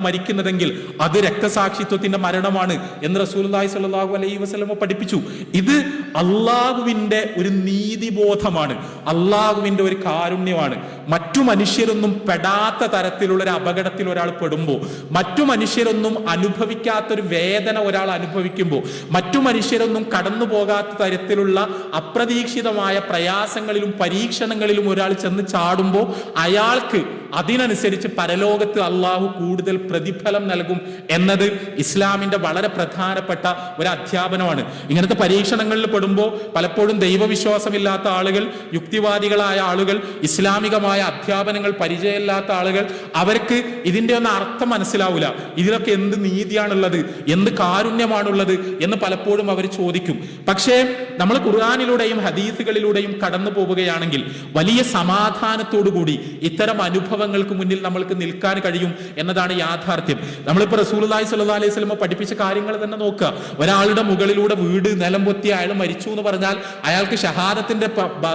മരിക്കുന്നതെങ്കിൽ അത് രക്തസാക്ഷിത്വത്തിന്റെ മരണമാണ് എന്ന് റസൂലുള്ളാഹി സ്വല്ലല്ലാഹു അലൈഹി വസല്ലമ പഠിപ്പിച്ചു. ഇത് അള്ളാഹുവിന്റെ ഒരു നീതിബോധമാണ്. അള്ളാഹുവിന്റെ ഒരു കാരുണ്യമാണ്. മറ്റു മനുഷ്യരൊന്നും പെടാത്ത തരത്തിലുള്ള ഒരു അപകടത്തിൽ ഒരാൾ പെടുമ്പോൾ മറ്റു മനുഷ്യരൊന്നും അനുഭവിക്കാത്തൊരു വേദന ഒരാൾ അനുഭവിക്കുമ്പോൾ മറ്റു മനുഷ്യരൊന്നും കടന്നു പോകാത്ത തരത്തിലുള്ള അപ്രതീക്ഷിതമായ പ്രയാസങ്ങളിലും പരീക്ഷണങ്ങളിലും ഒരാൾ ചെന്ന് ചാടുമ്പോൾ അയാൾക്ക് അതിനനുസരിച്ച് പരലോകത്ത് അള്ളാഹു കൂടുതൽ പ്രതിഫലം നൽകും എന്നത് ഇസ്ലാമിന്റെ വളരെ പ്രധാനപ്പെട്ട ഒരു അധ്യാപനമാണ്. ഇങ്ങനത്തെ പരീക്ഷണങ്ങളിൽ പെടുമ്പോൾ പലപ്പോഴും ദൈവവിശ്വാസമില്ലാത്ത ആളുകൾ യുക്തിവാദികളായ ആളുകൾ ഇസ്ലാമികമായ അധ്യാപനങ്ങൾ പരിചയമില്ലാത്ത ആളുകൾ അവർക്ക് ഇതിന്റെ ഒന്നും അർത്ഥം മനസ്സിലാവില്ല ഇതിലൊക്കെ എന്ത് നീതിയാണുള്ളത് എന്ത് കാരുണ്യമാണുള്ളത് എന്ന് പലപ്പോഴും അവർ ചോദിക്കും. പക്ഷേ നമ്മൾ ഖുർആാനിലൂടെയും ഹദീസുകളിലൂടെയും കടന്നു പോവുകയാണെങ്കിൽ വലിയ സമാധാനത്തോടു കൂടി ഇത്തരം അനുഭവങ്ങൾക്ക് മുന്നിൽ നമ്മൾക്ക് നിൽക്കാൻ കഴിയും എന്നതാണ് യാഥാർത്ഥ്യം. നമ്മളിപ്പോൾ റസൂലി സല്ലാ അലൈഹി സ്വലമ പഠിപ്പിച്ച കാര്യങ്ങൾ തന്നെ നോക്കുക. ഒരാളുടെ മുകളിലൂടെ വീട് നിലം പൊത്തി അയാൾ മരിച്ചു എന്ന് പറഞ്ഞാൽ അയാൾക്ക് ഷഹാദത്തിന്റെ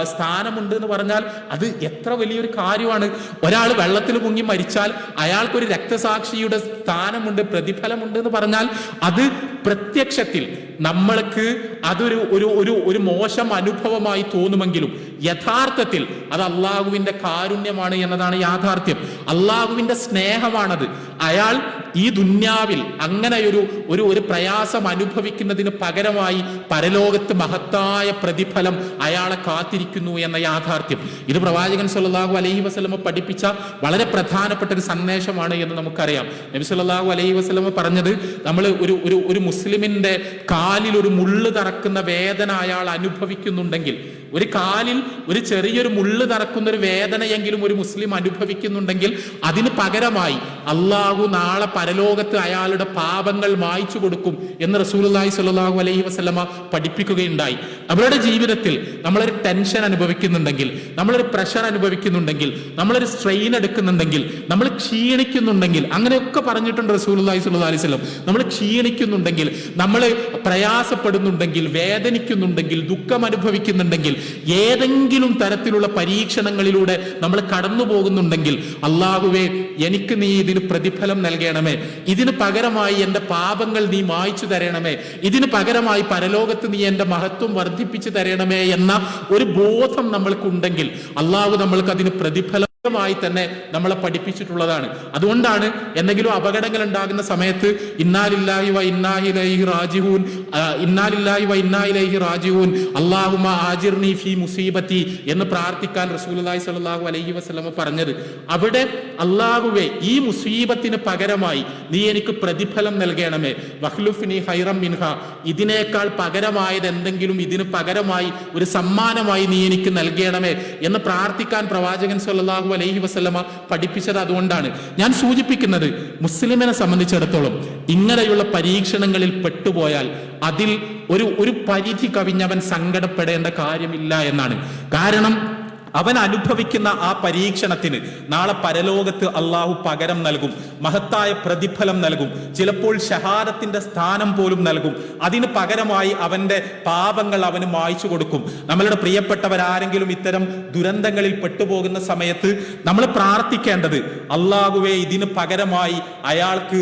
സ്ഥാനമുണ്ട് എന്ന് പറഞ്ഞാൽ അത് എത്ര വലിയൊരു കാര്യമാണ്. ഒരാൾ വെള്ളത്തിൽ മുങ്ങി മരിച്ചാൽ അയാൾക്കൊരു രക്തസാക്ഷിയുടെ സ്ഥാനമുണ്ട് പ്രതിഫലമുണ്ട് എന്ന് പറഞ്ഞാൽ അത് പ്രത്യക്ഷത്തിൽ നമ്മൾക്ക് അതൊരു ഒരു ഒരു ഒരു മോശം അനുഭവമായി തോന്നുമെങ്കിലും യഥാർത്ഥത്തിൽ അത് അള്ളാഹുവിന്റെ കാരുണ്യമാണ് എന്നതാണ് യാഥാർത്ഥ്യം. അള്ളാഹുവിന്റെ സ്നേഹമാണത്. അയാൾ ഈ ദുന്യാവിൽ അങ്ങനെ ഒരു ഒരു പ്രയാസം അനുഭവിക്കുന്നതിന് പകരമായി പരലോകത്ത് മഹത്തായ പ്രതിഫലം അയാളെ കാത്തിരിക്കുന്നു എന്ന യാഥാർത്ഥ്യം. ഇത് പ്രവാചകൻ സല്ലല്ലാഹു അലൈഹി വസ്ലമ പഠിപ്പിച്ച വളരെ പ്രധാനപ്പെട്ട ഒരു സന്ദേശമാണ് എന്ന് നമുക്കറിയാം. നബി സല്ലല്ലാഹു അലൈഹി വസ്ലമ പറഞ്ഞത് നമ്മൾ ഒരു ഒരു ഒരു മുസ്ലിമിന്റെ കാലിൽ ഒരു മുള്ളു തറക്കുന്ന വേദന അയാൾ അനുഭവിക്കുന്നുണ്ടെങ്കിൽ ഒരു കാലിൽ ഒരു ചെറിയൊരു മുള്ള് നടക്കുന്ന ഒരു വേദനയെങ്കിലും ഒരു മുസ്ലിം അനുഭവിക്കുന്നുണ്ടെങ്കിൽ അതിന് പകരമായി അള്ളാഹു നാളെ പരലോകത്ത് അയാളുടെ പാപങ്ങൾ മായ്ച്ചു കൊടുക്കും എന്ന് റസൂലുള്ളാഹി സ്വല്ലല്ലാഹു അലൈഹി വസ്ലമ പഠിപ്പിക്കുകയുണ്ടായി. അവരുടെ ജീവിതത്തിൽ നമ്മളൊരു ടെൻഷൻ അനുഭവിക്കുന്നുണ്ടെങ്കിൽ നമ്മളൊരു പ്രഷർ അനുഭവിക്കുന്നുണ്ടെങ്കിൽ നമ്മളൊരു സ്ട്രെയിൻ എടുക്കുന്നുണ്ടെങ്കിൽ നമ്മൾ ക്ഷീണിക്കുന്നുണ്ടെങ്കിൽ അങ്ങനെയൊക്കെ പറഞ്ഞിട്ടുണ്ട് റസൂലുള്ളാഹി സ്വല്ലല്ലാഹു അലൈഹി വസല്ലം. നമ്മൾ ക്ഷീണിക്കുന്നുണ്ടെങ്കിൽ നമ്മൾ പ്രയാസപ്പെടുന്നുണ്ടെങ്കിൽ വേദനിക്കുന്നുണ്ടെങ്കിൽ ദുഃഖം അനുഭവിക്കുന്നുണ്ടെങ്കിൽ ഏതെങ്കിലും തരത്തിലുള്ള പരീക്ഷണങ്ങളിലൂടെ നമ്മൾ കടന്നു പോകുന്നുണ്ടെങ്കിൽ അള്ളാഹുവേ എനിക്ക് നീ ഇതിന് പ്രതിഫലം നൽകണമേ. ഇതിന് പകരമായി എന്റെ പാപങ്ങൾ നീ മായ്ച്ചു തരണമേ. ഇതിന് പകരമായി പരലോകത്ത് നീ എന്റെ മഹത്വം വർദ്ധിപ്പിച്ചു തരണമേ എന്ന ഒരു ബോധം നമ്മൾക്കുണ്ടെങ്കിൽ അള്ളാഹു നമ്മൾക്ക് അതിന് പ്രതിഫലം മായി തന്നെ നമ്മളെ പഠിപ്പിച്ചിട്ടുള്ളതാണ്. അതുകൊണ്ടാണ് എന്തെങ്കിലും അപകടങ്ങൾ ഉണ്ടാകുന്ന സമയത്ത് ഇന്നാലില്ലായി വ ഇന്നാഹിലൈഹി റാജിഹൂൻ ഇന്നാലില്ലായി വ ഇന്നാഹിലൈഹി റാജിഹൂൻ അള്ളാഹുമ ആജിർനി ഫീ മുസീബത്തി എന്ന് പ്രാർത്ഥിക്കാൻ റസൂലുള്ളാഹി സ്വല്ലല്ലാഹു അലൈഹി വസ്ലമ പറഞ്ഞത്. അവിടെ അള്ളാഹുവെ ഈ മുസീബത്തിന് പകരമായി നീ എനിക്ക് പ്രതിഫലം നൽകണമേ. വഹ്ലുഫിനി ഹൈറം മിൻഹ ഇതിനേക്കാൾ പകരമായത് എന്തെങ്കിലും ഇതിന് പകരമായി ഒരു സമ്മാനമായി നീ എനിക്ക് നൽകണമേ എന്ന് പ്രാർത്ഥിക്കാൻ പ്രവാചകൻ സല്ലല്ലാഹു അലൈഹി വസല്ലമ പഠിപ്പിച്ചത് അതുകൊണ്ടാണ്. ഞാൻ സൂചിപ്പിക്കുന്നത് മുസ്ലിമിനെ സംബന്ധിച്ചിടത്തോളം ഇങ്ങനെയുള്ള പരീക്ഷണങ്ങളിൽ പെട്ടുപോയാൽ അതിൽ ഒരു ഒരു പരിധി കവിഞ്ഞവൻ സങ്കടപ്പെടേണ്ട കാര്യമില്ല എന്നാണ്. കാരണം അവൻ അനുഭവിക്കുന്ന ആ പരീക്ഷണത്തിന് നാളെ പരലോകത്ത് അള്ളാഹു പകരം നൽകും മഹത്തായ പ്രതിഫലം നൽകും ചിലപ്പോൾ ഷഹാദത്തിന്റെ സ്ഥാനം പോലും നൽകും. അതിന് പകരമായി അവന്റെ പാപങ്ങൾ അവന് മായ്ച്ചു കൊടുക്കും. നമ്മളുടെ പ്രിയപ്പെട്ടവരാരെങ്കിലും ഇത്തരം ദുരന്തങ്ങളിൽ പെട്ടുപോകുന്ന സമയത്ത് നമ്മൾ പ്രാർത്ഥിക്കേണ്ടത് അള്ളാഹുവെ ഇതിന് പകരമായി അയാൾക്ക്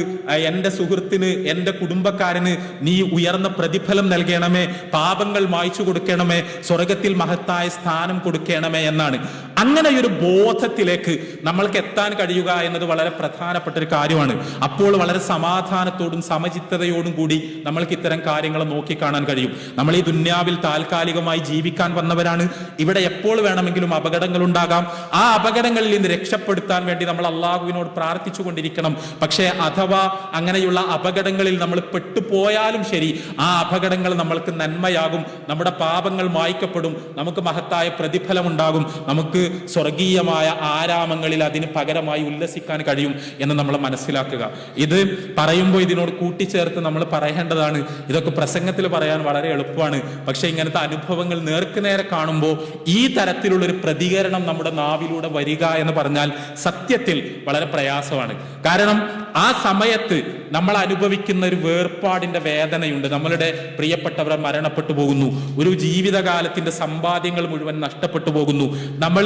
എന്റെ സുഹൃത്തിന് എന്റെ കുടുംബക്കാരന് നീ ഉയർന്ന പ്രതിഫലം നൽകണമേ പാപങ്ങൾ മായ്ച്ചു കൊടുക്കണമേ സ്വർഗത്തിൽ മഹത്തായ സ്ഥാനം കൊടുക്കണമേ എന്നാണ്. അങ്ങനെ ഒരു ബോധത്തിലേക്ക് നമ്മൾക്ക് എത്താൻ കഴിയുക എന്നത് വളരെ പ്രധാനപ്പെട്ട ഒരു കാര്യമാണ്. അപ്പോൾ വളരെ സമാധാനത്തോടും സമചിത്തതയോടും കൂടി നമ്മൾക്ക് ഇത്തരം കാര്യങ്ങൾ നോക്കിക്കാണാൻ കഴിയും. നമ്മൾ ഈ ദുന്യാവിൽ താൽക്കാലികമായി ജീവിക്കാൻ വന്നവരാണ്. ഇവിടെ എപ്പോൾ വേണമെങ്കിലും അപകടങ്ങൾ ഉണ്ടാകാം. ആ അപകടങ്ങളിൽ നിന്ന് രക്ഷപ്പെടുത്താൻ വേണ്ടി നമ്മൾ അള്ളാഹുവിനോട് പ്രാർത്ഥിച്ചു കൊണ്ടിരിക്കണം. പക്ഷേ അഥവാ അങ്ങനെയുള്ള അപകടങ്ങളിൽ നമ്മൾ പെട്ടുപോയാലും ശരി ആ അപകടങ്ങൾ നമ്മൾക്ക് നന്മയാകും. നമ്മുടെ പാപങ്ങൾ മായ്ക്കപ്പെടും. നമുക്ക് മഹത്തായ പ്രതിഫലം ഉണ്ടാകും നമുക്ക് സ്വർഗീയമായ ആരാമങ്ങളിൽ അതിന് പകരമായി ഉല്ലസിക്കാൻ കഴിയും എന്ന് നമ്മൾ മനസ്സിലാക്കുക. ഇത് പറയുമ്പോൾ ഇതിനോട് കൂട്ടിച്ചേർത്ത് നമ്മൾ പറയേണ്ടതാണ്. ഇതൊക്കെ പ്രസംഗത്തിൽ പറയാൻ വളരെ എളുപ്പമാണ്. പക്ഷെ ഇങ്ങനത്തെ അനുഭവങ്ങൾ നേർക്ക് നേരെ കാണുമ്പോൾ ഈ തരത്തിലുള്ള ഒരു പ്രതികരണം നമ്മുടെ നാവിലൂടെ വരിക എന്ന് പറഞ്ഞാൽ സത്യത്തിൽ വളരെ പ്രയാസമാണ്. കാരണം ആ സമയത്ത് നമ്മൾ അനുഭവിക്കുന്ന ഒരു വേർപാടിന്റെ വേദനയുണ്ട്. നമ്മളുടെ പ്രിയപ്പെട്ടവർ മരണപ്പെട്ടു പോകുന്നു. ഒരു ജീവിതകാലത്തിന്റെ സമ്പാദ്യങ്ങൾ മുഴുവൻ നഷ്ടപ്പെട്ടു പോകുന്നു. നമ്മൾ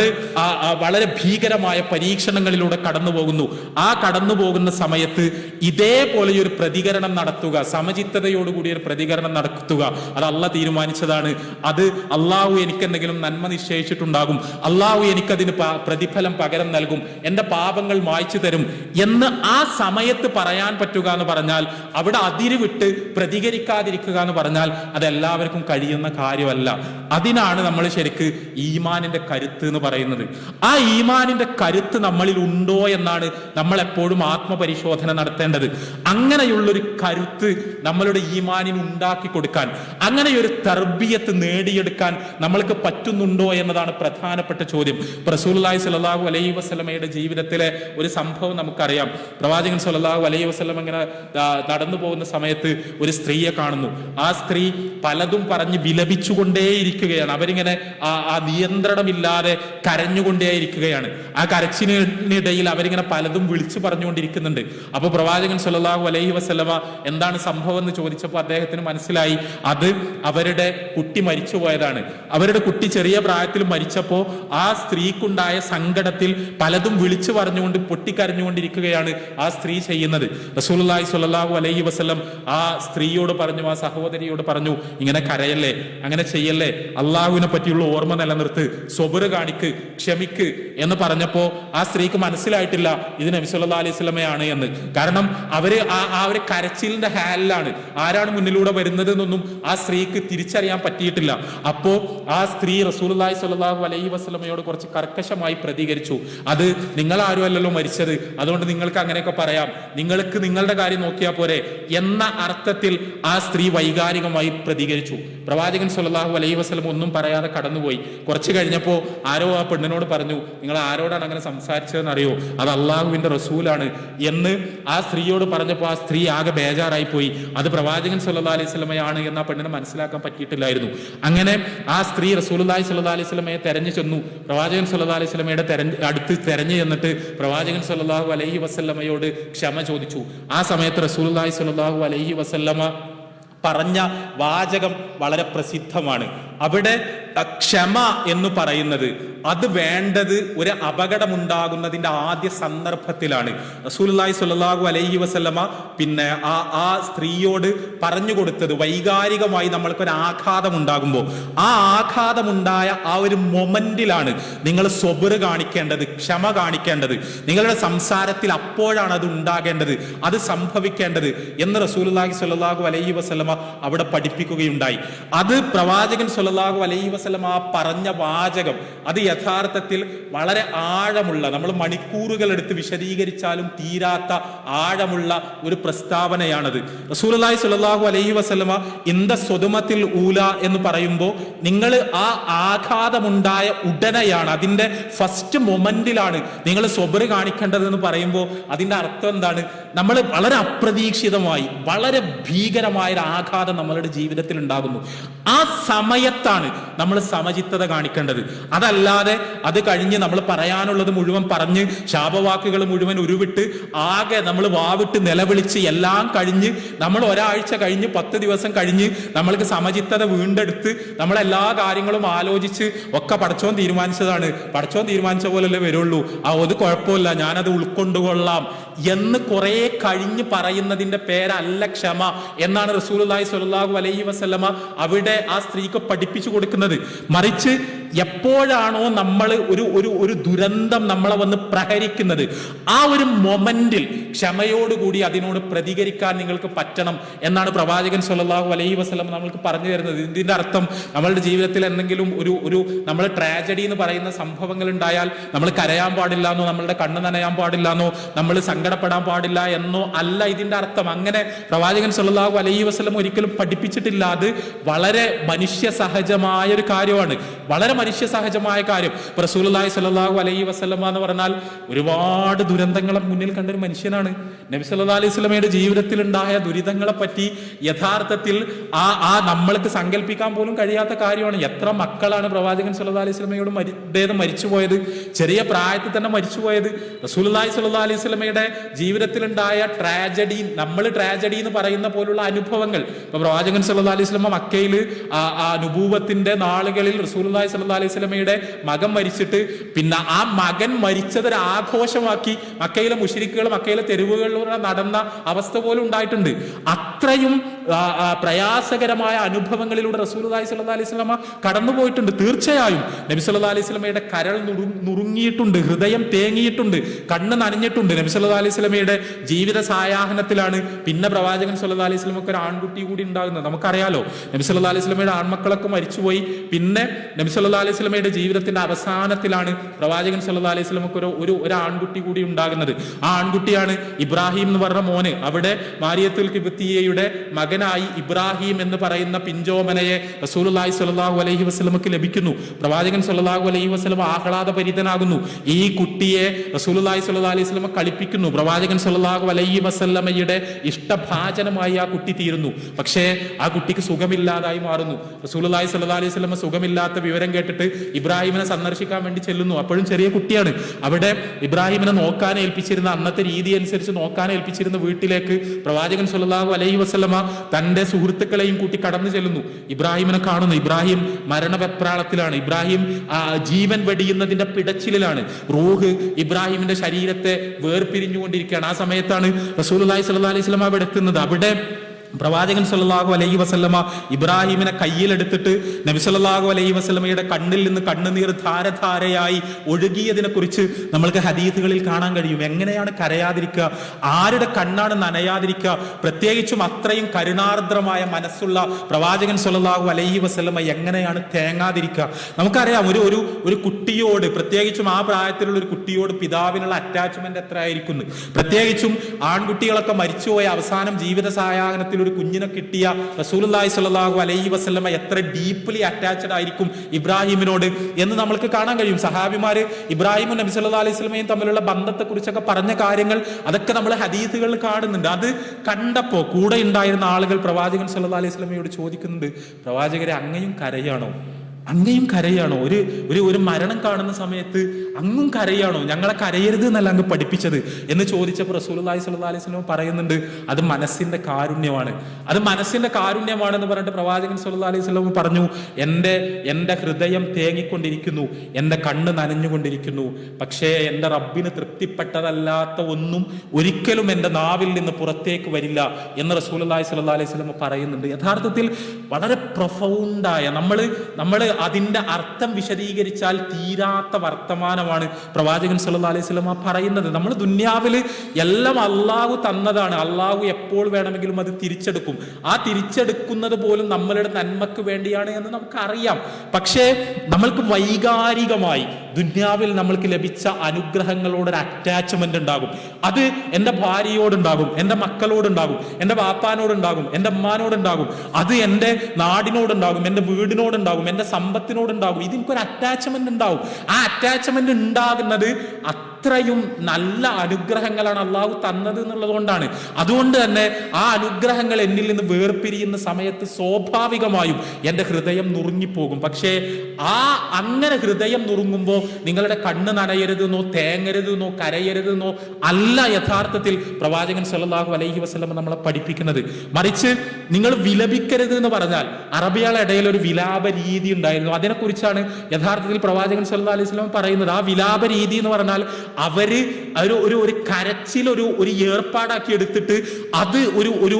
വളരെ ഭീകരമായ പരീക്ഷണങ്ങളിലൂടെ കടന്നു പോകുന്നു ആ കടന്നു പോകുന്ന സമയത്ത് ഇതേപോലെ ഒരു പ്രതികരണം നടത്തുക സമചിത്തതയോടുകൂടി ഒരു പ്രതികരണം നടത്തുക അത് അല്ല തീരുമാനിച്ചതാണ്. അത് അള്ളാഹു എനിക്ക് എന്തെങ്കിലും നന്മ നിശ്ചയിച്ചിട്ടുണ്ടാകും അള്ളാഹു എനിക്കതിന് പ്രതിഫലം പകരം നൽകും എന്റെ പാപങ്ങൾ മായ്ച്ചു തരും എന്ന് ആ സമയത്ത് പറയാൻ പറ്റുക എന്ന് പറഞ്ഞാൽ അവിടെ അതിര് വിട്ട് പ്രതികരിക്കാതിരിക്കുക എന്ന് പറഞ്ഞാൽ അത് എല്ലാവർക്കും കഴിയുന്ന കാര്യമല്ല. അതിനാണ് നമ്മൾ ശരിക്ക് ഈമാനിന്റെ കരുത്ത് എന്ന് പറയുന്നത്. ആ ഈമാനിന്റെ കരുത്ത് നമ്മളിൽ ഉണ്ടോ എന്നാണ് നമ്മൾ എപ്പോഴും ആത്മപരിശോധന നടത്തേണ്ടത്. അങ്ങനെയുള്ളൊരു കരുത്ത് നമ്മളുടെ ഈമാനിന് ഉണ്ടാക്കി കൊടുക്കാൻ അങ്ങനെ ഒരു തർബിയത്ത് നേടിയെടുക്കാൻ നമ്മൾക്ക് പറ്റുന്നുണ്ടോ എന്നതാണ് പ്രധാനപ്പെട്ട ചോദ്യം. റസൂലുള്ളാഹി സലാഹു അലൈഹി വസ്ലമയുടെ ജീവിതത്തിലെ ഒരു സംഭവം നമുക്കറിയാം. പ്രവാചകൻ സലാഹു അലൈഹി വസ്ലം ഇങ്ങനെ നടന്നു പോകുന്ന സമയത്ത് ഒരു സ്ത്രീയെ കാണുന്നു. ആ സ്ത്രീ പലതും പറഞ്ഞ് വിലപിച്ചുകൊണ്ടേയിരിക്കുകയാണ്. അവരിങ്ങനെ ആ ആ നിയന്ത്രണമില്ലാതെ കരഞ്ഞുകൊണ്ടേയിരിക്കുകയാണ്. ആ കരച്ചിനിടയിൽ അവരിങ്ങനെ പലതും വിളിച്ചു പറഞ്ഞുകൊണ്ടിരിക്കുന്നുണ്ട്. അപ്പൊ പ്രവാചകൻ സ്വല്ലല്ലാഹു അലൈഹി വസല്ലമ എന്താണ് സംഭവം എന്ന് ചോദിച്ചപ്പോൾ അദ്ദേഹത്തിന് മനസ്സിലായി അത് അവരുടെ കുട്ടി മരിച്ചുപോയതാണ്. അവരുടെ കുട്ടി ചെറിയ പ്രായത്തിൽ മരിച്ചപ്പോൾ ആ സ്ത്രീക്കുണ്ടായ സങ്കടത്തിൽ പലതും വിളിച്ചു പറഞ്ഞുകൊണ്ട് പൊട്ടിക്കരഞ്ഞുകൊണ്ടിരിക്കുകയാണ് ആ സ്ത്രീ ചെയ്യുന്നത്. റസൂലുള്ളാഹി സ്വല്ലല്ലാഹു അലൈഹി വസ്ലം ആ സ്ത്രീയോട് പറഞ്ഞു ആ സഹോദരിയോട് പറഞ്ഞു ഇങ്ങനെ കരയല്ലേ അങ്ങനെ ചെയ്യല്ലേ അള്ളാഹുവിനെ പറ്റിയുള്ള ഓർമ്മ നിലനിർത്ത് സ്വബറ് കാണിക്ക് ക്ഷമിക്ക് എന്ന് പറഞ്ഞപ്പോ ആ സ്ത്രീക്ക് മനസ്സിലായിട്ടില്ല ഇത് നബി സല്ലല്ലാഹു അലൈഹി സ്വലമയാണ് എന്ന്. കാരണം അവർ ആ ആ ഒരു കരച്ചിലിന്റെ ഹാലിലാണ്. ആരാണ് മുന്നിലൂടെ വരുന്നത് എന്നൊന്നും ആ സ്ത്രീക്ക് തിരിച്ചറിയാൻ പറ്റിയിട്ടില്ല. അപ്പോ ആ സ്ത്രീ റസൂലുള്ളാഹി സ്വല്ലല്ലാഹു അലൈഹി വസ്ലമയോട് കുറച്ച് കർക്കശമായി പ്രതികരിച്ചു. അത് നിങ്ങൾ ആരും അല്ലല്ലോ മരിച്ചത്. അതുകൊണ്ട് നിങ്ങൾക്ക് അങ്ങനെയൊക്കെ പറയാം. നിങ്ങൾക്ക് നിങ്ങളുടെ കാര്യം നോക്കിയാൽ പോരെ എന്ന അർത്ഥത്തിൽ ആ സ്ത്രീ വൈകാരികമായി പ്രതികരിച്ചു. പ്രവാചകൻ സുല്ലാഹു അലൈഹി വസ്ലം ഒന്നും പറയാതെ കടന്നുപോയി. കുറച്ച് കഴിഞ്ഞപ്പോൾ ആരോ ആ പെണ്ണിനോട് പറഞ്ഞു നിങ്ങൾ ആരോടാണ് അങ്ങനെ സംസാരിച്ചതെന്ന് അറിയോ? അത് അള്ളാഹുവിന്റെ റസൂലാണ്. എന്ന് ആ സ്ത്രീയോട് പറഞ്ഞപ്പോൾ ആ സ്ത്രീ ആകെ ബേജാറായി പോയി അത് പ്രവാചകൻ സല്ലാ അലൈഹി സ്വലമയാണ് എന്ന് ആ പെണ്ണിനെ മനസ്സിലാക്കാൻ പറ്റിയിട്ടില്ലായിരുന്നു. അങ്ങനെ ആ സ്ത്രീ റസൂലുള്ളാഹി സ്വല്ലല്ലാഹി അലൈഹി സ്വലമയെ തെരഞ്ഞു ചെന്നു. പ്രവാചകൻ സല്ലാ അലൈഹി സ്വലമയുടെ അടുത്ത് തെരഞ്ഞു ചെന്നിട്ട് പ്രവാചകൻ സല്ലാഹു അലൈഹി വസല്ലമയോട് ക്ഷമ ചോദിച്ചു. ആ സമയത്ത് റസൂലുള്ളാഹി സ്വല്ലല്ലാഹു അലൈഹി വസല്ലമ പറഞ്ഞ വാചകം വളരെ പ്രസിദ്ധമാണ്. അവിടെ ക്ഷമ എന്ന് പറയുന്നത്. അത് വേണ്ടത് ഒരു അപകടമുണ്ടാകുന്നതിന്റെ ആദ്യ സന്ദർഭത്തിലാണ്. റസൂലുള്ളാഹി സ്വല്ലല്ലാഹു അലൈഹി വസല്ലമ പിന്നെ ആ ആ സ്ത്രീയോട് പറഞ്ഞു കൊടുത്തത് വൈകാരികമായി നമ്മൾക്കൊരു ആഘാതം ഉണ്ടാകുമ്പോൾ ആ ആഘാതമുണ്ടായ ആ ഒരു മൊമെന്റിലാണ് നിങ്ങൾ സ്വബറ് കാണിക്കേണ്ടത് ക്ഷമ കാണിക്കേണ്ടത്. നിങ്ങളുടെ സംസാരത്തിൽ അപ്പോഴാണ് അത് ഉണ്ടാകേണ്ടത് അത് സംഭവിക്കേണ്ടത് എന്ന് റസൂലുള്ളാഹി സ്വല്ലല്ലാഹു അലൈഹി വസല്ലമ അവിടെ പഠിപ്പിക്കുകയുണ്ടായി. അത് പ്രവാചകൻ സ്വല്ലല്ലാഹു അലൈഹി വസ്ലം ആ പറഞ്ഞ വാചകം അത് യഥാർത്ഥത്തിൽ വളരെ ആഴമുള്ള നമ്മൾ മണിക്കൂറുകൾ എടുത്ത് വിശദീകരിച്ചാലും തീരാത്ത ആഴമുള്ള ഒരു പ്രസ്താവനയാണത്. റസൂലുള്ളാഹി സ്വല്ലല്ലാഹു അലൈഹി വസ്ലമ ഇന്ത സ്വതുമത്തിൽ ഊല എന്ന് പറയുമ്പോൾ നിങ്ങൾ ആ ആഘാതമുണ്ടായ ഉടനെയാണ് അതിന്റെ ഫസ്റ്റ് മൊമെന്റിലാണ് നിങ്ങൾ സ്വബറ് കാണിക്കേണ്ടതെന്ന് പറയുമ്പോൾ അതിന്റെ അർത്ഥം എന്താണ്? നമ്മൾ വളരെ അപ്രതീക്ഷിതമായി വളരെ ഭീകരമായ ഒരു ആഘാതം നമ്മളുടെ ജീവിതത്തിൽ ഉണ്ടാകുന്നു ആ സമയത്താണ് നമ്മൾ സമചിത്തത കാണിക്കേണ്ടത്. അതല്ലാതെ അത് കഴിഞ്ഞ് നമ്മൾ പറയാനുള്ളത് മുഴുവൻ പറഞ്ഞ് ശാപവാക്കുകൾ മുഴുവൻ ഉരുവിട്ട് ആകെ നമ്മൾ വാവിട്ട് നിലവിളിച്ച് എല്ലാം കഴിഞ്ഞ് നമ്മൾ ഒരാഴ്ച കഴിഞ്ഞ് പത്ത് ദിവസം കഴിഞ്ഞ് നമ്മൾക്ക് സമചിത്തത വീണ്ടെടുത്ത് നമ്മളെല്ലാ കാര്യങ്ങളും ആലോചിച്ച് ഒക്കെ പടച്ചോൻ തീരുമാനിച്ചതാണ്. പടച്ചോൻ തീരുമാനിച്ച പോലല്ലേ വരുള്ളൂ. ആ അത് കുഴപ്പമില്ല. ഞാനത് ഉൾക്കൊണ്ടുകൊള്ളാം എന്ന് കുറെ കഴിഞ്ഞ് പറയുന്നതിന്റെ പേരല്ല ക്ഷമ എന്നാണ് റസൂലുള്ളാഹി സ്വല്ലല്ലാഹു അലൈഹി വസല്ലമ അവിടെ ആ സ്ത്രീക്ക് പഠിപ്പിച്ചു കൊടുക്കുന്നത്. മറിച്ച് എപ്പോഴാണോ നമ്മൾ ഒരു ഒരു ഒരു ദുരന്തം നമ്മളെ വന്ന് പ്രഹരിക്കുന്നത് ആ ഒരു മൊമെന്റിൽ ക്ഷമയോടുകൂടി അതിനോട് പ്രതികരിക്കാൻ നിങ്ങൾക്ക് പറ്റണം എന്നാണ് പ്രവാചകൻ സ്വല്ലല്ലാഹു അലൈഹി വസ്ലം നമ്മൾക്ക് പറഞ്ഞു തരുന്നത്. ഇതിന്റെ അർത്ഥം നമ്മളുടെ ജീവിതത്തിൽ എന്തെങ്കിലും ഒരു ഒരു നമ്മൾ ട്രാജഡി എന്ന് പറയുന്ന സംഭവങ്ങൾ ഉണ്ടായാൽ നമ്മൾ കരയാൻ പാടില്ല എന്നോ നമ്മളുടെ കണ്ണ് നനയാൻ പാടില്ല എന്നോ നമ്മൾ സങ്കടപ്പെടാൻ പാടില്ല എന്നോ അല്ല ഇതിന്റെ അർത്ഥം. അങ്ങനെ പ്രവാചകൻ സല്ലല്ലാഹു അലൈഹി വസ്ലം ഒരിക്കലും പഠിപ്പിച്ചിട്ടില്ല. അത് വളരെ മനുഷ്യ സഹജമായ ഒരു കാര്യമാണ്. വളരെ മനുഷ്യ സഹജമായ കാര്യം. ഇപ്പൊ സലാഹു അലൈ അലൈഹി വസല്ലമ എന്ന് പറഞ്ഞാൽ ഒരുപാട് ദുരന്തങ്ങളെ മുന്നിൽ കണ്ടൊരു മനുഷ്യനാണ്. നബി സല്ലാ അലൈഹി സ്വലമയുടെ ജീവിതത്തിൽ ഉണ്ടായ ദുരിതങ്ങളെ പറ്റി യഥാർത്ഥത്തിൽ ആ ആ നമ്മൾക്ക് സങ്കല്പിക്കാൻ പോലും കഴിയാത്ത കാര്യമാണ്. എത്ര മക്കളാണ് പ്രവാചകൻ സല്ലാ അലൈഹി സ്വലമയോട് മരി അദ്ദേഹം മരിച്ചുപോയത്. ചെറിയ പ്രായത്തിൽ തന്നെ മരിച്ചുപോയത്. റസൂലുള്ളാഹി സല്ലാ അലൈഹി സ്വലമയുടെ ജീവിതത്തിലുണ്ടായ ട്രാജഡി നമ്മൾ ട്രാജഡി എന്ന് പറയുന്ന പോലുള്ള അനുഭവങ്ങൾ. ഇപ്പൊ പ്രവാചകൻ സല്ലാ അലൈഹി സ്വലമ മക്കയിൽ ആ അനുഭൂവത്തിന്റെ നാളുകളിൽ റസൂലുള്ളാഹി സ്വല്ലല്ലാഹു അലൈഹി സ്വലമയുടെ മകൻ മരിച്ചിട്ട് പിന്നെ ആ മകൻ മരിച്ചത് ഒരു ആഘോഷമാക്കി മക്കയിലെ മുഷിരിക്കുകൾ മക്കയിലെ തെരുവുകളിലൂടെ നടന്ന അവസ്ഥ പോലും ഉണ്ടായിട്ടുണ്ട്. അത്രയും പ്രയാസകരമായ അനുഭവങ്ങളിലൂടെ റസൂൽ റസൂലുള്ളാഹി സ്വല്ലാ അലൈഹി സ്വലമ കടന്നുപോയിട്ടുണ്ട് തീർച്ചയായും നബി സല്ലാ അലൈഹി സ്വലമയുടെ കരൾ നുറു നുറുങ്ങിയിട്ടുണ്ട് ഹൃദയം തേങ്ങിയിട്ടുണ്ട് കണ്ണ് നനഞ്ഞിട്ടുണ്ട്. നബി സല്ലാ അലൈഹി സ്വലമയുടെ ജീവിത സായാഹനത്തിലാണ് പിന്നെ പ്രവാചകൻ സല്ലാ അലൈഹി സ്വലമക്ക് ഒരു ആൺകുട്ടി കൂടി ഉണ്ടാകുന്നത്. നമുക്കറിയാലോ നബി സല്ലാ അലൈഹി സ്വലമയുടെ ആൺമക്കളൊക്കെ മരിച്ചുപോയി. പിന്നെ നബി സല്ലല്ലാഹു അലൈഹി വസല്ലമയുടെ ജീവിതത്തിന്റെ അവസാനത്തിലാണ് പ്രവാചകൻ സല്ലല്ലാഹു അലൈഹി വസല്ലമക്ക് ഒരു ഒരു ഒരു ആൺകുട്ടി കൂടി ഉണ്ടാകുന്നത്. ആ ആൺകുട്ടിയാണ് ഇബ്രാഹിം എന്ന് പറഞ്ഞ മോന്. അവിടെ മാരിയത്തുൽ കിബത്തിയയുടെ മകനായി ഇബ്രാഹിം എന്ന് പറയുന്ന പിഞ്ചോമനയെ റസൂലുള്ളാഹി സ്വല്ലല്ലാഹു അലൈഹി വസല്ലമക്ക് ലഭിക്കുന്നു. പ്രവാചകൻ സ്വല്ലല്ലാഹു അലൈഹി വസല്ലമ ആഹ്ലാദഭരിതനാകുന്നു ഈ കുട്ടിയെ റസൂലുള്ളാഹി സ്വല്ലല്ലാഹു അലൈഹി വസല്ലമ കളിപ്പിക്കുന്നു. പ്രവാചകൻ സ്വല്ലല്ലാഹു അലൈഹി വസല്ലമയുടെ ഇഷ്ടഭാചനമായി ആ കുട്ടി തീരുന്നു. പക്ഷേ ആ കുട്ടിക്ക് സുഖമില്ലാതായി മാറുന്നു. റസൂലുള്ളാഹി സ്വല്ലല്ലാഹു അലൈഹി വസല്ലമ സുഖമില്ലാത്ത വിവരം കേട്ടിട്ട് ഇബ്രാഹിമിനെ സന്ദർശിക്കാൻ വേണ്ടി ചെല്ലുന്നു. അപ്പോഴും ചെറിയ കുട്ടിയാണ്. അവിടെ ഇബ്രാഹിമിനെ നോക്കാൻ ഏൽപ്പിച്ചിരുന്ന അന്നത്തെ രീതി അനുസരിച്ച് നോക്കാൻ ഏൽപ്പിച്ചിരുന്ന വീട്ടിലേക്ക് പ്രവാചകൻ സുല്ലാഹു അലൈഹി വസ്ലമ തന്റെ സുഹൃത്തുക്കളെയും കൂട്ടി കടന്നു ചെല്ലുന്നു. ഇബ്രാഹിമിനെ കാണുന്നു. ഇബ്രാഹിം മരണവെപ്രാളത്തിലാണ്. ഇബ്രാഹിം ജീവൻ വെടിയുന്നതിന്റെ പിടച്ചിലാണ് റൂഹ് ഇബ്രാഹിമിന്റെ ശരീരത്തെ വേർപിരിഞ്ഞുകൊണ്ടിരിക്കുകയാണ്. ആ സമയത്താണ് റസൂലുള്ളാഹി സ്വല്ലാ അലൈഹി വസല്ലമ അവിടെ എത്തുന്നത്. അവിടെ പ്രവാചകൻ സല്ലാഹു അലൈഹി വസല്ലമ ഇബ്രാഹിമിനെ കയ്യിലെടുത്തിട്ട് നബി സല്ലാഹു അലൈഹി വസല്ലമയുടെ കണ്ണിൽ നിന്ന് കണ്ണുനീർ ധാരധാരയായി ഒഴുകിയതിനെ കുറിച്ച് നമ്മൾക്ക് ഹദീസുകളിൽ കാണാൻ കഴിയും. എങ്ങനെയാണ് കരയാതിരിക്കുക? ആരുടെ കണ്ണാണ് നനയാതിരിക്കുക? പ്രത്യേകിച്ചും അത്രയും കരുണാർദ്രമായ മനസ്സുള്ള പ്രവാചകൻ സല്ലാഹു അലൈഹി വസല്ലമ എങ്ങനെയാണ് തേങ്ങാതിരിക്കുക? നമുക്കറിയാം ഒരു ഒരു ഒരു കുട്ടിയോട് പ്രത്യേകിച്ചും ആ പ്രായത്തിലുള്ള ഒരു കുട്ടിയോട് പിതാവിനുള്ള അറ്റാച്ച്മെന്റ് എത്ര ആയിരിക്കുന്നു പ്രത്യേകിച്ചും ആൺകുട്ടികളൊക്കെ മരിച്ചുപോയ അവസാനം ജീവിത സായാഹനത്തിൽ ഒരു കുഞ്ഞിനെ കിട്ടിയ റസൂലുള്ളാഹി സ്വല്ലല്ലാഹു അലൈഹി വസ്ലമ എത്ര ഡീപ്ലി അറ്റാച്ച്ഡ് ആയിരിക്കും ഇബ്രാഹിമിനോട് എന്ന് നമ്മൾക്ക് കാണാൻ കഴിയും. സഹാബിമാര് ഇബ്രാഹിമും നബി സല്ലാ അലൈഹി സ്വലമയും തമ്മിലുള്ള ബന്ധത്തെ കുറിച്ചൊക്കെ പറഞ്ഞ കാര്യങ്ങൾ അതൊക്കെ നമ്മൾ ഹദീസുകളിൽ കാണുന്നുണ്ട്. അത് കണ്ടപ്പോ കൂടെ ഉണ്ടായിരുന്ന ആളുകൾ പ്രവാചകൻ സല്ലാ അലൈഹി സ്വലമയോട് ചോദിക്കുന്നുണ്ട് പ്രവാചകരെ അങ്ങയും കരയാണോ? അങ്ങയും കരയാണോ? ഒരു ഒരു ഒരു മരണം കാണുന്ന സമയത്ത് അങ്ങും കരയാണോ? ഞങ്ങളെ കരയരുത് എന്നല്ല അങ്ങ് പഠിപ്പിച്ചത് എന്ന് ചോദിച്ചപ്പോൾ റസൂലി സ്വല്ലല്ലാഹു അലൈഹി വസല്ലം പറയുന്നുണ്ട് അത് മനസ്സിന്റെ കാരുണ്യമാണ്. അത് മനസ്സിന്റെ കാരുണ്യമാണെന്ന് പറഞ്ഞിട്ട് പ്രവാചകൻ സല്ലല്ലാഹു അലൈഹി വസല്ലം പറഞ്ഞു എന്റെ എന്റെ ഹൃദയം തേങ്ങിക്കൊണ്ടിരിക്കുന്നു എന്റെ കണ്ണ് നനഞ്ഞുകൊണ്ടിരിക്കുന്നു പക്ഷേ എന്റെ റബ്ബിന് തൃപ്തിപ്പെട്ടതല്ലാത്ത ഒന്നും ഒരിക്കലും എന്റെ നാവിൽ നിന്ന് പുറത്തേക്ക് വരില്ല എന്ന് റസൂലുള്ളാഹി സ്വല്ലാ അലൈഹി വസല്ലം പറയുന്നുണ്ട്. യഥാർത്ഥത്തിൽ വളരെ പ്രൊഫൗണ്ടായ നമ്മൾ നമ്മൾ അതിന്റെ അർത്ഥം വിശദീകരിച്ചാൽ തീരാത്ത വർത്തമാനമാണ് പ്രവാചകൻ സല്ലാ അലൈഹി വസല്ലം പറയുന്നത്. നമ്മൾ ദുന്യാവിൽ എല്ലാം അള്ളാഹു തന്നതാണ്. അള്ളാഹു എപ്പോൾ വേണമെങ്കിലും അത് തിരിച്ചെടുക്കും. ആ തിരിച്ചെടുക്കുന്നത് പോലും നമ്മളുടെ നന്മക്ക് വേണ്ടിയാണ് എന്ന് നമുക്കറിയാം. പക്ഷേ നമ്മൾക്ക് വൈകാരികമായി ദുന്യാവിൽ നമ്മൾക്ക് ലഭിച്ച അനുഗ്രഹങ്ങളോട് ഒരു അറ്റാച്ച്മെന്റ് ഉണ്ടാകും. അത് എന്റെ ഭാര്യയോടുണ്ടാകും എന്റെ മക്കളോടുണ്ടാകും എന്റെ വാപ്പാനോടുണ്ടാകും എന്റെ അമ്മാനോടുണ്ടാകും അത് എന്റെ നാടിനോടുണ്ടാകും എന്റെ വീടിനോടുണ്ടാകും എന്റെ സമ്പത്തിനോടുണ്ടാകും. ഇതിനൊരു അറ്റാച്ച്മെന്റ് ഉണ്ടാകും ആ അറ്റാച്ച്മെന്റ് ഉണ്ടാകുന്നത് അത്രയും നല്ല അനുഗ്രഹങ്ങളാണ് അള്ളാഹു തന്നത് എന്നുള്ളത് കൊണ്ടാണ്. അതുകൊണ്ട് തന്നെ ആ അനുഗ്രഹങ്ങൾ എന്നിൽ നിന്ന് വേർപിരിയുന്ന സമയത്ത് സ്വാഭാവികമായും എന്റെ ഹൃദയം നുറുങ്ങിപ്പോകും. പക്ഷേ ആ അങ്ങനെ ഹൃദയം നുറുങ്ങുമ്പോൾ നിങ്ങളുടെ കണ്ണ് നനയരുതെന്നോ തേങ്ങരുതെന്നോ കരയരുതെന്നോ അല്ല യഥാർത്ഥത്തിൽ പ്രവാചകൻ സല്ലല്ലാഹു അലൈഹി വസല്ലം നമ്മളെ പഠിപ്പിക്കുന്നത്. മറിച്ച് നിങ്ങൾ വിലപിക്കരുത് എന്ന് പറഞ്ഞാൽ അറബികളുടെ ഇടയിൽ ഒരു വിലാപ രീതി ഉണ്ടായിരുന്നു. അതിനെക്കുറിച്ചാണ് യഥാർത്ഥത്തിൽ പ്രവാചകൻ സല്ലാ അലൈഹി സ്വലം പറയുന്നത്. ആ വിലാപ രീതി എന്ന് പറഞ്ഞാൽ അവർ ഒരു ഒരു ഒരു കരച്ചിൽ ഒരു ഒരു ഏർപ്പാടാക്കി എടുത്തിട്ട് അത് ഒരു ഒരു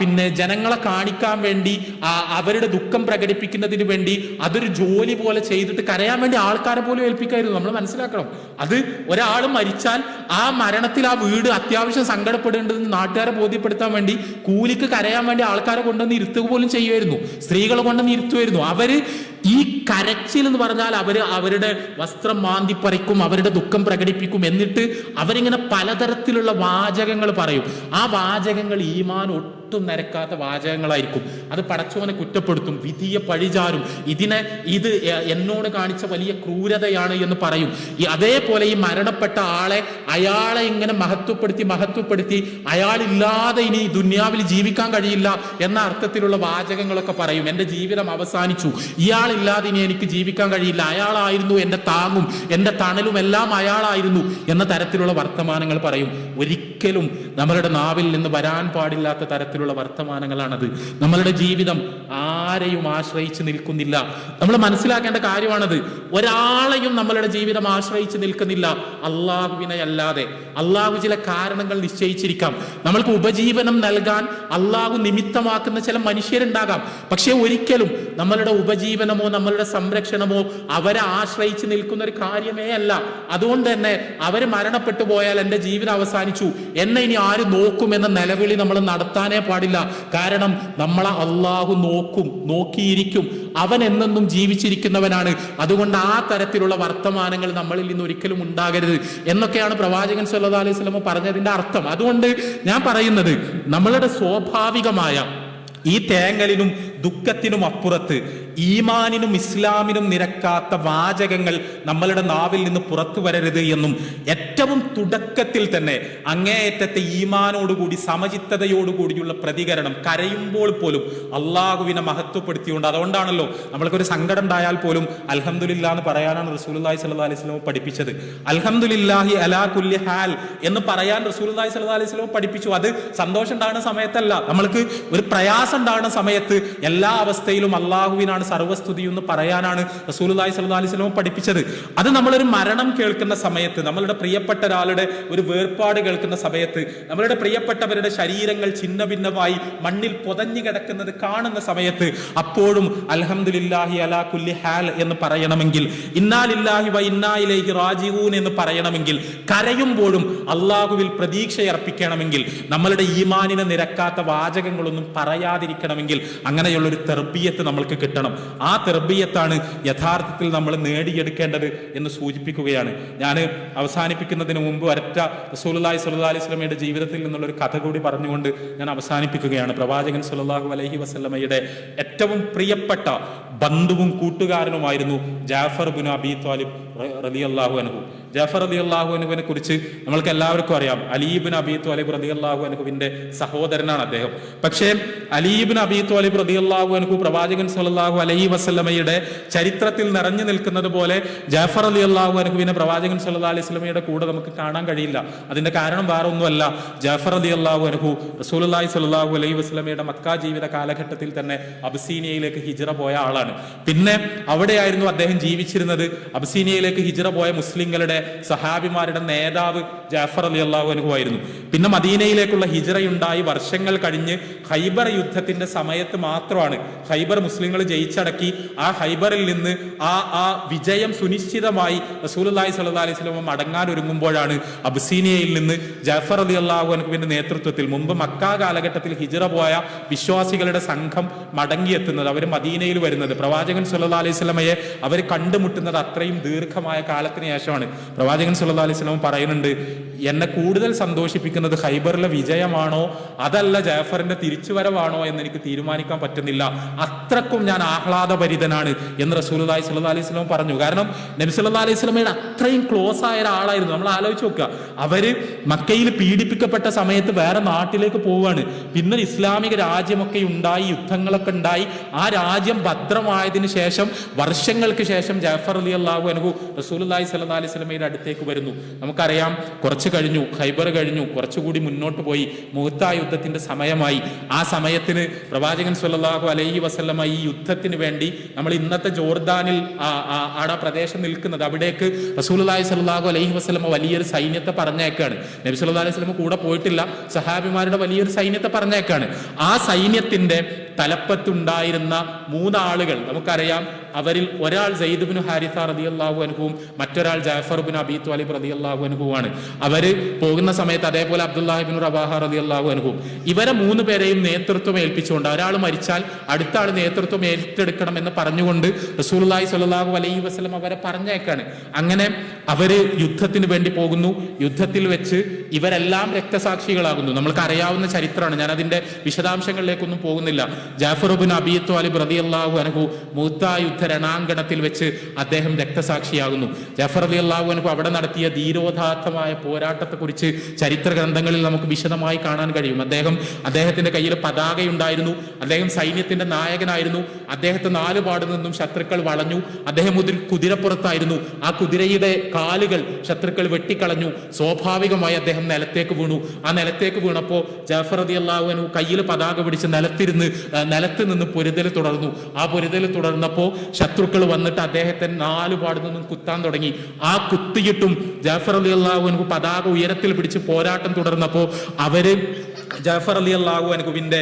പിന്നെ ജനങ്ങളെ കാണിക്കാൻ വേണ്ടി അവരുടെ ദുഃഖം പ്രകടിപ്പിക്കുന്നതിന് വേണ്ടി അതൊരു ജോലി പോലെ ചെയ്തിട്ട് കരയാൻ വേണ്ടി ആൾക്കാരെ പോലും ഏൽപ്പിക്കായിരുന്നു. നമ്മൾ മനസ്സിലാക്കണം. അത് ഒരാൾ മരിച്ചാൽ ആ മരണത്തിൽ ആ വീട് അത്യാവശ്യം സങ്കടപ്പെടേണ്ടതെന്ന് നാട്ടുകാരെ ബോധ്യപ്പെടുത്താൻ വേണ്ടി കൂലിക്ക് കരയാൻ വേണ്ടി ആൾക്കാരെ കൊണ്ടുവന്ന് ഇരുത്തുക പോലും ചെയ്യുമായിരുന്നു. സ്ത്രീകളെ കൊണ്ടുവന്ന് ഇരുത്തുമായിരുന്നു. അവർ ഈ കരച്ചിൽ എന്ന് പറഞ്ഞാൽ അവർ അവരുടെ വസ്ത്രം മാന്തിപ്പറിക്കും അവരുടെ ദുഃഖം പ്രകടിപ്പിക്കും എന്നിട്ട് അവരിങ്ങനെ പലതരത്തിലുള്ള വാചകങ്ങൾ പറയും. ആ വാചകങ്ങൾ ഈമാൻ ഒട്ടും നിരക്കാത്ത വാചകങ്ങളായിരിക്കും. അത് പടച്ചവനെ കുറ്റപ്പെടുത്തും വിധിയെ പഴിചാരും. ഇതിനെ ഇത് എന്നോട് കാണിച്ച വലിയ ക്രൂരതയാണ് എന്ന് പറയും. അതേപോലെ ഈ മരണപ്പെട്ട ആളെ അയാളെ ഇങ്ങനെ മഹത്വപ്പെടുത്തി മഹത്വപ്പെടുത്തി അയാളില്ലാതെ ഇനി ദുന്യാവിൽ ജീവിക്കാൻ കഴിയില്ല എന്ന അർത്ഥത്തിലുള്ള വാചകങ്ങളൊക്കെ പറയും. എന്റെ ജീവിതം അവസാനിച്ചു. ഇയാളില്ലാതെ ഇനി എനിക്ക് ജീവിക്കാൻ കഴിയില്ല. അയാളായിരുന്നു എന്റെ താങ്ങും എന്റെ തണലും എല്ലാം അയാളായിരുന്നു എന്ന തരത്തിലുള്ള വർത്തമാനങ്ങൾ പറയും. ഒരിക്കലും നമ്മളുടെ നാവിൽ നിന്ന് വരാൻ പാടില്ലാത്ത തരത്തിലുള്ള വർത്തമാനങ്ങളാണത്. നമ്മളുടെ ജീവിതം ആരെയും ആശ്രയിച്ച് നിൽക്കുന്നില്ല. നമ്മൾ മനസ്സിലാക്കേണ്ട കാര്യമാണത്. ഒരാളെയും നമ്മളുടെ ജീവിതം ആശ്രയിച്ച് നിൽക്കുന്നില്ല. അള്ളാഹുവിനെ അല്ലാതെ. അള്ളാഹു ചില കാരണങ്ങൾ നിശ്ചയിച്ചിരിക്കാം. നമ്മൾക്ക് ഉപജീവനം നൽകാൻ അള്ളാഹു നിമിത്തമാക്കുന്ന ചില മനുഷ്യരുണ്ടാകാം. പക്ഷേ ഒരിക്കലും നമ്മളുടെ ഉപജീവനമോ നമ്മളുടെ സംരക്ഷണമോ അവരെ ആശ്രയിച്ച് നിൽക്കുന്ന ഒരു കാര്യമേ അല്ല. അതുകൊണ്ട് തന്നെ അവർ മരണപ്പെട്ടു പോയാൽ എന്റെ ജീവിതം അവസാനിച്ചു. എന്നെ ഇനി ആര് നോക്കുമെന്ന നിലവിളി നമ്മൾ നടത്താനേ പാടില്ല. കാരണം നമ്മളെ അള്ളാഹു നോക്കും നോക്കിയിരിക്കും. അവൻ എന്നെന്നും ജീവിച്ചിരിക്കുന്നവനാണ്. അതുകൊണ്ട് ആ തരത്തിലുള്ള വർത്തമാനങ്ങൾ നമ്മളിൽ നിന്ന് ഒരിക്കലും ഉണ്ടാകരുത് എന്നൊക്കെയാണ് പ്രവാചകൻ സല്ലാ അലൈഹി സ്വലമ പറഞ്ഞതിന്റെ അർത്ഥം. അതുകൊണ്ട് ഞാൻ പറയുന്നത് നമ്മളുടെ സ്വാഭാവികമായ ഈ തേങ്ങലിനും ദുഃഖത്തിനും അപ്പുറത്ത് ഈമാനിനും ഇസ്ലാമിനും നിരക്കാത്ത വാചകങ്ങൾ നമ്മളുടെ നാവിൽ നിന്ന് പുറത്തു വരരുത് എന്നും ഏറ്റവും തുടക്കത്തിൽ തന്നെ അങ്ങേയറ്റത്തെ ഈമാനോടുകൂടി സമചിത്തതയോടുകൂടിയുള്ള പ്രതികരണം കരയുമ്പോൾ പോലും അള്ളാഹുവിനെ മഹത്വപ്പെടുത്തിയുണ്ട് അതുകൊണ്ടാണല്ലോ നമ്മൾക്കൊരു സങ്കടം ഉണ്ടായാൽ പോലും അൽഹംദുലില്ലാ എന്ന് പറയാനാണ് റസൂലുള്ളാഹി സ്വല്ലല്ലാഹി അലൈഹി വസല്ലം പഠിപ്പിച്ചത്. അൽഹംദുലില്ലാഹി അലാ കുല്ലി ഹാൽ എന്ന് പറയാൻ റസൂലുള്ളാഹി സ്വല്ലല്ലാഹി അലൈഹി വസല്ലം പഠിപ്പിച്ചു. അത് സന്തോഷം ഉണ്ടാകുന്ന സമയത്തല്ല. നമ്മൾക്ക് ഒരു പ്രയാസം ഉണ്ടാകുന്ന സമയത്ത് എല്ലാ അവസ്ഥയിലും അള്ളാഹുവിനാണ് സർവസ്തുതി എന്ന് പറയാനാണ് റസൂലുള്ളാഹി സ്വല്ലല്ലാഹി അലൈഹി വസല്ലം പഠിപ്പിച്ചത്. അത് നമ്മളൊരു മരണം കേൾക്കുന്ന സമയത്ത് നമ്മളുടെ പ്രിയപ്പെട്ട ഒരാളുടെ ഒരു വേർപാട് കേൾക്കുന്ന സമയത്ത് നമ്മളുടെ പ്രിയപ്പെട്ടവരുടെ ശരീരങ്ങൾ ഛിന്ന ഭിന്നമായി മണ്ണിൽ പുതഞ്ഞു കിടക്കുന്നത് കാണുന്ന സമയത്ത് അപ്പോഴും അൽഹംദുലില്ലാഹി അലാ കുല്ലി ഹാൽ എന്ന് പറയണമെങ്കിൽ ഇന്നാലില്ലാഹി വ ഇന്നായിലേക്ക് റാജിഊൻ എന്ന് പറയണമെങ്കിൽ കരയുമ്പോഴും അള്ളാഹുവിൽ പ്രതീക്ഷയർപ്പിക്കണമെങ്കിൽ നമ്മളുടെ ഈമാനിനെ നിരക്കാത്ത വാചകങ്ങളൊന്നും പറയാതിരിക്കണമെങ്കിൽ അങ്ങനെയുള്ള ഒരു തെർബിയത്ത് നമ്മൾക്ക് കിട്ടണം. ആ തെർബിയത്താണ് യഥാർത്ഥത്തിൽ നമ്മൾ നേടിയെടുക്കേണ്ടത് എന്ന് സൂചിപ്പിക്കുകയാണ്. ഞാൻ അവസാനിപ്പിക്കുന്നതിന് മുമ്പ് ഒരറ്റ റസൂലുള്ളാഹി സ്വല്ലല്ലാഹി അലൈഹി വസല്ലമയുടെ ജീവിതത്തിൽ നിന്നുള്ള ഒരു കഥ കൂടി പറഞ്ഞുകൊണ്ട് ഞാൻ അവസാനിപ്പിക്കുകയാണ്. പ്രവാചകൻ സുല്ലാഹു അലഹി വസ്ലമയുടെ ഏറ്റവും പ്രിയപ്പെട്ട ബന്ധുവും കൂട്ടുകാരനുമായിരുന്നു ജാഫർ ബിൻ അബി താലിബ് അള്ളാഹു അൻഹു. ജാഫർ അലി അള്ളാഹു അനുവിനെ കുറിച്ച് നമ്മൾക്ക് എല്ലാവർക്കും അറിയാം അലീബിൻ അബീത്തു ത്വാലിബ് റതി അള്ളാഹു അനുഹുവിന്റെ സഹോദരനാണ് അദ്ദേഹം. പക്ഷേ അലീബിൻ അബീത്തു ത്വാലിബ് റതി അള്ളാഹു അനുഹു പ്രവാചകൻ സല്ലാഹു അലൈഹി വസ്ലമയുടെ ചരിത്രത്തിൽ നിറഞ്ഞു നിൽക്കുന്നത് പോലെ ജാഫർ അലി അള്ളാഹു അനുഹുവിനെ പ്രവാചകൻ സല്ലാ അലൈഹി വസല്ലമയുടെ കൂടെ നമുക്ക് കാണാൻ കഴിയില്ല. അതിന്റെ കാരണം വേറെ ഒന്നുമല്ല ജാഫർ അലി അള്ളാഹു അനുഹു റസൂലുള്ളാഹി സല്ലാഹു അലൈഹി വസ്ലമയുടെ മക്ക ജീവിത കാലഘട്ടത്തിൽ തന്നെ അബ്സീനിയയിലേക്ക് ഹിജറ പോയ ആളാണ്. പിന്നെ അവിടെയായിരുന്നു അദ്ദേഹം ജീവിച്ചിരുന്നത്. അബ്സീനിയയിലേക്ക് ഹിജറ പോയ മുസ്ലിങ്ങളുടെ സഹാബിമാരുടെ നേതാവ് ജാഫർ അലി അനുഭവായിരുന്നു പിന്നെ മദീനയിലേക്കുള്ള ഹിജറയുണ്ടായി വർഷങ്ങൾ കഴിഞ്ഞ് ഹൈബർ യുദ്ധത്തിന്റെ സമയത്ത് മാത്രമാണ് ഹൈബർ മുസ്ലിങ്ങൾ ജയിച്ചടക്കി. ആ ഹൈബറിൽ നിന്ന് ആ ആ വിജയം സുനിശ്ചിതമായി റസൂലുള്ളാഹി സ്വല്ലല്ലാഹി അലൈഹി വസല്ലം മടങ്ങാൻ ഒരുങ്ങുമ്പോഴാണ് അബ്സീനിയയിൽ നിന്ന് ജാഫർ അലി അള്ളാഹു അനുവിന്റെ നേതൃത്വത്തിൽ മുമ്പ് മക്ക കാലഘട്ടത്തിൽ ഹിജറ പോയ വിശ്വാസികളുടെ സംഘം മടങ്ങിയെത്തുന്നത് അവർ മദീനയിൽ വരുന്നത്. പ്രവാചകൻ സല്ലാ അലൈഹി സ്വലമയെ അവർ കണ്ടുമുട്ടുന്നത് അത്രയും ദീർഘമായ കാലത്തിന് ശേഷമാണ്. പ്രവാചകൻ സുല്ലാ അലൈഹി വസല്ലം പറയുന്നുണ്ട് എന്നെ കൂടുതൽ സന്തോഷിപ്പിക്കുന്നത് ഹൈബറിലെ വിജയമാണോ? അതല്ല ജാഫറിന്റെ തിരിച്ചുവരവാണോ എന്ന് എനിക്ക് തീരുമാനിക്കാൻ പറ്റുന്നില്ല. അത്രക്കും ഞാൻ ആഹ്ലാദഭരിതനാണ് എന്ന് റസൂലുള്ളാഹി സുല്ലാ അലൈഹി വസല്ലം പറഞ്ഞു. കാരണം നബി സല്ലല്ലാഹി അലൈഹി സ്വലമയുടെ അത്രയും ക്ലോസ് ആയ ഒരാളായിരുന്നു. നമ്മൾ ആലോചിച്ച് നോക്കുക. അവർ മക്കയിൽ പീഡിപ്പിക്കപ്പെട്ട സമയത്ത് വേറെ നാട്ടിലേക്ക് പോവാണ് പിന്നെ ഇസ്ലാമിക രാജ്യമൊക്കെ ഉണ്ടായി യുദ്ധങ്ങളൊക്കെ ഉണ്ടായി. ആ രാജ്യം ഭദ്രമായതിനു ശേഷം വർഷങ്ങൾക്ക് ശേഷം ജാഫർ അലി അള്ളാഹു അനുഹു റസൂലുള്ളാഹി സ്വല്ലാ അലൈഹി വസല്ലമയുടെ അടുത്തേക്ക് വരുന്നു. നമുക്കറിയാം കുറച്ച് കഴിഞ്ഞു ഖൈബർ കഴിഞ്ഞു കുറച്ചുകൂടി മുന്നോട്ട് പോയി. മുഹത്ത യുദ്ധത്തിന്റെ സമയമായി. ആ സമയത്തിന് പ്രവാചകൻ സുല്ലാഹു അലൈഹി വസല്ലമ ഈ യുദ്ധത്തിന് വേണ്ടി നമ്മൾ ഇന്നത്തെ ജോർദാനിൽ ആടെ പ്രദേശം നിൽക്കുന്നത്. അവിടേക്ക് റസൂലുള്ളാഹി സ്വല്ലല്ലാഹു അലൈഹി വസ്ലമ വലിയൊരു സൈന്യത്തെ പറഞ്ഞേക്കാണ്. നബി സല്ലല്ലാഹു അലൈഹി വസ്ലമ കൂടെ പോയിട്ടില്ല. സഹാബിമാരുടെ വലിയൊരു സൈന്യത്തെ പറഞ്ഞേക്കാണ്. ആ സൈന്യത്തിന്റെ തലപ്പത്തുണ്ടായിരുന്ന മൂന്നാളുകൾ നമുക്കറിയാം അവരിൽ ഒരാൾ ജയ്ദുബിന് ഹാരിസ റതിയല്ലാഹു അനുഭവം മറ്റൊരാൾ ജാഫർ ബിൻ അബി ത്വാലിബ് അള്ളാഹു അനുഭവമാണ് അവർ പോകുന്ന സമയത്ത് അതേപോലെ അബ്ദുല്ലാഹിബിൻ റബാഹ റതിയല്ലാഹു അനുഭവം ഇവരെ മൂന്ന് പേരെയും നേതൃത്വം ഏൽപ്പിച്ചുകൊണ്ട് ഒരാൾ മരിച്ചാൽ അടുത്ത ആൾ നേതൃത്വം ഏറ്റെടുക്കണം എന്ന് പറഞ്ഞുകൊണ്ട് റസൂലുള്ളാഹി സ്വല്ലല്ലാഹു അലൈഹി വസ്ലം അവരെ പറഞ്ഞേക്കാണ് അങ്ങനെ അവർ യുദ്ധത്തിന് വേണ്ടി പോകുന്നു. യുദ്ധത്തിൽ വെച്ച് ഇവരെല്ലാം രക്തസാക്ഷികളാകുന്നു. നമ്മൾക്ക് അറിയാവുന്ന ചരിത്രമാണ്. ഞാൻ അതിന്റെ വിശദാംശങ്ങളിലേക്കൊന്നും പോകുന്നില്ല. ജാഫറുബിൻ അബി അലി റതി അള്ളാഹു അനഹു മൂത്ത യുദ്ധ രണാങ്കണത്തിൽ വെച്ച് അദ്ദേഹം രക്തസാക്ഷിയാകുന്നു. ജാഫർ അലി അള്ളാഹു അനഹു അവിടെ നടത്തിയ ധീരോദാത്തമായ പോരാട്ടത്തെക്കുറിച്ച് ചരിത്ര ഗ്രന്ഥങ്ങളിൽ നമുക്ക് വിശദമായി കാണാൻ കഴിയും. അദ്ദേഹം അദ്ദേഹത്തിന്റെ കയ്യിൽ പതാകയുണ്ടായിരുന്നു. അദ്ദേഹം സൈന്യത്തിന്റെ നായകനായിരുന്നു. അദ്ദേഹത്തെ നാലുപാടു നിന്നും ശത്രുക്കൾ വളഞ്ഞു. അദ്ദേഹം ഒരു കുതിരപ്പുറത്തായിരുന്നു. ആ കുതിരയുടെ കാലുകൾ ശത്രുക്കൾ വെട്ടിക്കളഞ്ഞു. സ്വാഭാവികമായി അദ്ദേഹം നിലത്തേക്ക് വീണു. ആ നിലത്തേക്ക് വീണപ്പോൾ ജാഫർ അലി അള്ളാഹുവിനു കയ്യിൽ പതാക പിടിച്ച് നിലത്തിരുന്ന് നിലത്ത് നിന്ന് പൊരുതൽ തുടർന്നു. ആ പൊരുതൽ തുടർന്നപ്പോൾ ശത്രുക്കൾ വന്നിട്ട് അദ്ദേഹത്തെ നാലുപാട് നിന്നും കുത്താൻ തുടങ്ങി. ആ കുത്തിയിട്ടും ജാഫർ അലി അള്ളാഹുവിനു പതാക ഉയരത്തിൽ പിടിച്ച് പോരാട്ടം തുടർന്നപ്പോൾ അവർ ജാഫർ അലി അള്ളാഹു അനുകുവിന്റെ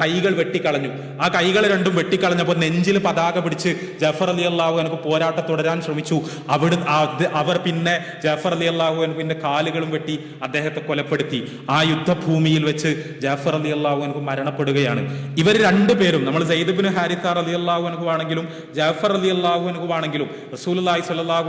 കൈകൾ വെട്ടിക്കളഞ്ഞു. ആ കൈകൾ രണ്ടും വെട്ടിക്കളഞ്ഞപ്പോൾ നെഞ്ചിൽ പതാക പിടിച്ച് ജാഫർ അലി അള്ളാഹു അനുക്ക് പോരാട്ടം തുടരാൻ ശ്രമിച്ചു. അവിടെ അവർ പിന്നെ ജാഫർ അലി അള്ളാഹു അനുവിന്റെ കാലുകളും വെട്ടി അദ്ദേഹത്തെ കൊലപ്പെടുത്തി. ആ യുദ്ധഭൂമിയിൽ വെച്ച് ജാഫർ അലി അള്ളാഹു അനുക്ക് മരണപ്പെടുകയാണ് ഇവർ രണ്ടുപേരും നമ്മൾ സൈദബിന് ഹാരിത്താർ അലി അള്ളാഹു അനുഹു ജാഫർ അലി അള്ളാഹു അനുഹു റസൂൽ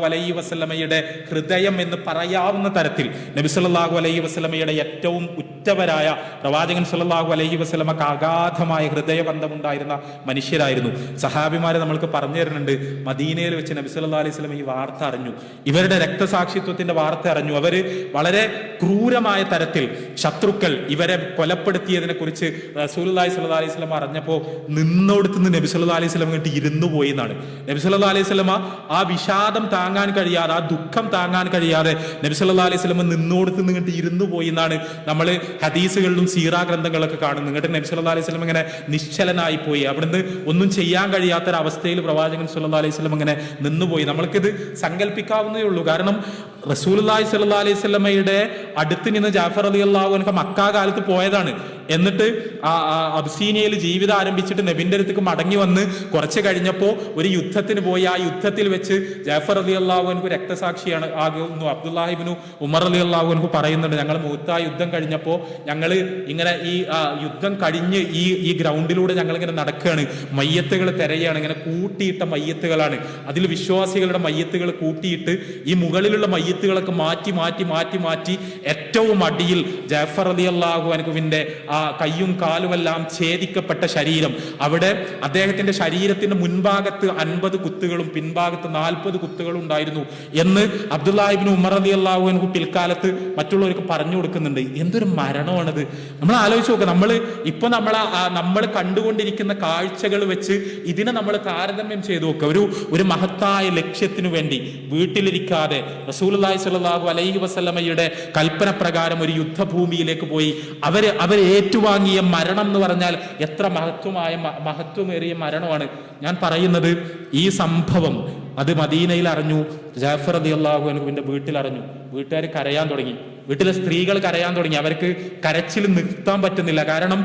അലൈഹി വസല്ലമയുടെ ഹൃദയം എന്ന് പറയാവുന്ന തരത്തിൽ നബിസ്വല്ലാഹു അലൈഹി വസ്ലമയുടെ ഏറ്റവും ഉറ്റവരായ പ്രവാചകൻ സല്ലല്ലാഹു അലഹി വസ്ലമക്ക് അഗാധമായ ഹൃദയബന്ധമുണ്ടായിരുന്ന മനുഷ്യരായിരുന്നു. സഹാബിമാരെ നമ്മൾക്ക് പറഞ്ഞു തരുന്നുണ്ട്. മദീനയിൽ വെച്ച് നബി സല്ലല്ലാഹു അലൈഹി സ്വലം ഈ വാർത്ത അറിഞ്ഞു. ഇവരുടെ രക്തസാക്ഷിത്വത്തിന്റെ വാർത്ത അറിഞ്ഞു. അവർ വളരെ ക്രൂരമായ തരത്തിൽ ശത്രുക്കൾ ഇവരെ കൊലപ്പെടുത്തിയതിനെ കുറിച്ച് റസൂലുള്ളാഹി സല്ലാ അലൈഹി സ്വലം അറിഞ്ഞപ്പോൾ നിന്നോടത്ത് നിന്ന് നബി സല്ലാ അലൈഹി സ്വലം കണ്ടിട്ട് ഇരുന്നു പോയി എന്നാണ്. നബി സല്ലാ അലൈഹി സ്വലമ ആ വിഷാദം താങ്ങാൻ കഴിയാതെ ആ ദുഃഖം താങ്ങാൻ കഴിയാതെ നബി സല്ലാ അലൈഹി സ്വലം നിന്നോടത്ത് നിന്ന് കണ്ടിട്ട് ഇരുന്നു പോയി എന്നാണ് നമ്മൾ ഹദീസുകളിലും സീറാ ഗ്രന്ഥങ്ങളൊക്കെ കാണും നിങ്ങളുടെ നബി സല്ലാ അലൈഹി സ്വലം ഇങ്ങനെ നിശ്ചലനായി പോയി അവിടുന്ന് ഒന്നും ചെയ്യാൻ കഴിയാത്തൊരവസ്ഥയിൽ പ്രവാചകൻ സല്ലാ അലൈഹി സ്വലം ഇങ്ങനെ നിന്നുപോയി. നമ്മൾക്കിത് സങ്കല്പിക്കാവുന്നേ ഉള്ളൂ. കാരണം റസൂലുള്ളാഹി സ്വല്ലല്ലാഹു അലൈഹി സ്വലമയുടെ അടുത്ത് നിന്ന് ജാഫർ അലി അള്ളാഹു മക്കാ കാലത്ത് പോയതാണ്. എന്നിട്ട് ആ അബ്സീനിയയിൽ ജീവിതം ആരംഭിച്ചിട്ട് നബിന്റെ അടുത്തേക്ക് മടങ്ങി വന്ന് കുറച്ച് കഴിഞ്ഞപ്പോൾ ഒരു യുദ്ധത്തിന് പോയി. ആ യുദ്ധത്തിൽ വെച്ച് ജാഫർ അലി അള്ളാഹു അൻഹു രക്തസാക്ഷിയാണ്. ആകുന്നു അബ്ദുല്ലാഹിബിനു ഉമർ അലി അള്ളാഹു അൻഹു പറയുന്നുണ്ട് ഞങ്ങൾ മൂത്ത യുദ്ധം കഴിഞ്ഞപ്പോൾ ഞങ്ങൾ ഇങ്ങനെ ഈ യുദ്ധം കഴിഞ്ഞ് ഈ ഈ ഗ്രൗണ്ടിലൂടെ ഞങ്ങൾ ഇങ്ങനെ നടക്കുകയാണ് മയ്യത്തുകൾ തിരയാണ്. ഇങ്ങനെ കൂട്ടിയിട്ട മയ്യത്തുകളാണ്. അതിൽ വിശ്വാസികളുടെ മയ്യത്തുകൾ കൂട്ടിയിട്ട് ഈ മുകളിലുള്ള മയ്യത്തുകളൊക്കെ മാറ്റി മാറ്റി മാറ്റി മാറ്റി ഏറ്റവും അടിയിൽ ജാഫർ അലി അള്ളാഹു അനുവിന്റെ ആ കയ്യും കാലുമെല്ലാം ഛേദിക്കപ്പെട്ട ശരീരം. അവിടെ അദ്ദേഹത്തിന്റെ ശരീരത്തിന്റെ മുൻഭാഗത്ത് അൻപത് കുത്തുകളും പിൻഭാഗത്ത് നാൽപ്പത് കുത്തുകളും ഉണ്ടായിരുന്നു എന്ന് അബ്ദുല്ലാഹിബിൻ ഉമർ അലി അള്ളാഹുവിനു പിൽക്കാലത്ത് മറ്റുള്ളവർക്ക് പറഞ്ഞു കൊടുക്കുന്നുണ്ട്. എന്തൊരു മരണമാണത്. നമ്മൾ ആലോചിച്ച് നോക്കുക നമ്മൾ ഇപ്പൊ നമ്മൾ നമ്മൾ കണ്ടുകൊണ്ടിരിക്കുന്ന കാഴ്ചകൾ വെച്ച് ഇതിനെ നമ്മൾ താരതമ്യം ചെയ്തു നോക്കുക ഒരു ഒരു മഹത്തായ ലക്ഷ്യത്തിനു വേണ്ടി വീട്ടിലിരിക്കാതെ റസൂലുള്ളാഹി സ്വല്ലല്ലാഹു അലൈഹി വസ്ലമയുടെ കൽപ്പന പ്രകാരം ഒരു യുദ്ധഭൂമിയിലേക്ക് പോയി. അവർ അവർ ഏറ്റുവാങ്ങിയ മരണം എന്ന് പറഞ്ഞാൽ എത്ര മഹത്വമായ മഹത്വമേറിയ മരണമാണ്. ഞാൻ പറയുന്നത് ഈ സംഭവം അത് മദീനയിൽ അറിഞ്ഞു. ജാഫർ അലി അള്ളാഹു വീട്ടിൽ അറിഞ്ഞു. വീട്ടുകാർ കരയാൻ തുടങ്ങി. വീട്ടിലെ സ്ത്രീകൾ കരയാൻ തുടങ്ങി. അവർക്ക് കരച്ചിൽ നിർത്താൻ പറ്റുന്നില്ല. കാരണം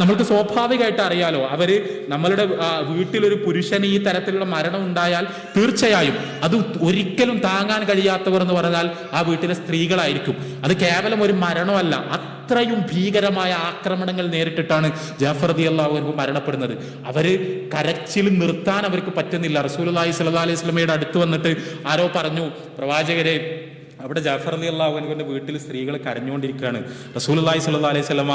നമ്മൾക്ക് സ്വാഭാവികമായിട്ട് അറിയാലോ അവർ നമ്മളുടെ വീട്ടിലൊരു പുരുഷന് ഈ തരത്തിലുള്ള മരണം ഉണ്ടായാൽ തീർച്ചയായും അത് ഒരിക്കലും താങ്ങാൻ കഴിയാത്തവർ എന്ന് പറഞ്ഞാൽ ആ വീട്ടിലെ സ്ത്രീകളായിരിക്കും. അത് കേവലം ഒരു മരണമല്ല അത്രയും ഭീകരമായ ആക്രമണങ്ങൾ നേരിട്ടിട്ടാണ് ജാഫർ അലി അള്ളാഹു മരണപ്പെടുന്നത്. അവർ കരച്ചിൽ നിർത്താൻ അവർക്ക് പറ്റുന്നില്ല. റസൂൽ റസൂലി സല്ലാ അലൈഹി സ്വലമയുടെ അടുത്ത് വന്നിട്ട് ആരോ പറഞ്ഞു പ്രവാചകരെ അവിടെ ജാഫർ അലി അള്ളാഹുവിന്റെ വീട്ടിൽ സ്ത്രീകൾ കരഞ്ഞുകൊണ്ടിരിക്കുകയാണ്. റസൂൽ അള്ളാഹി സ്വല്ലാ അലൈഹി സ്വലമ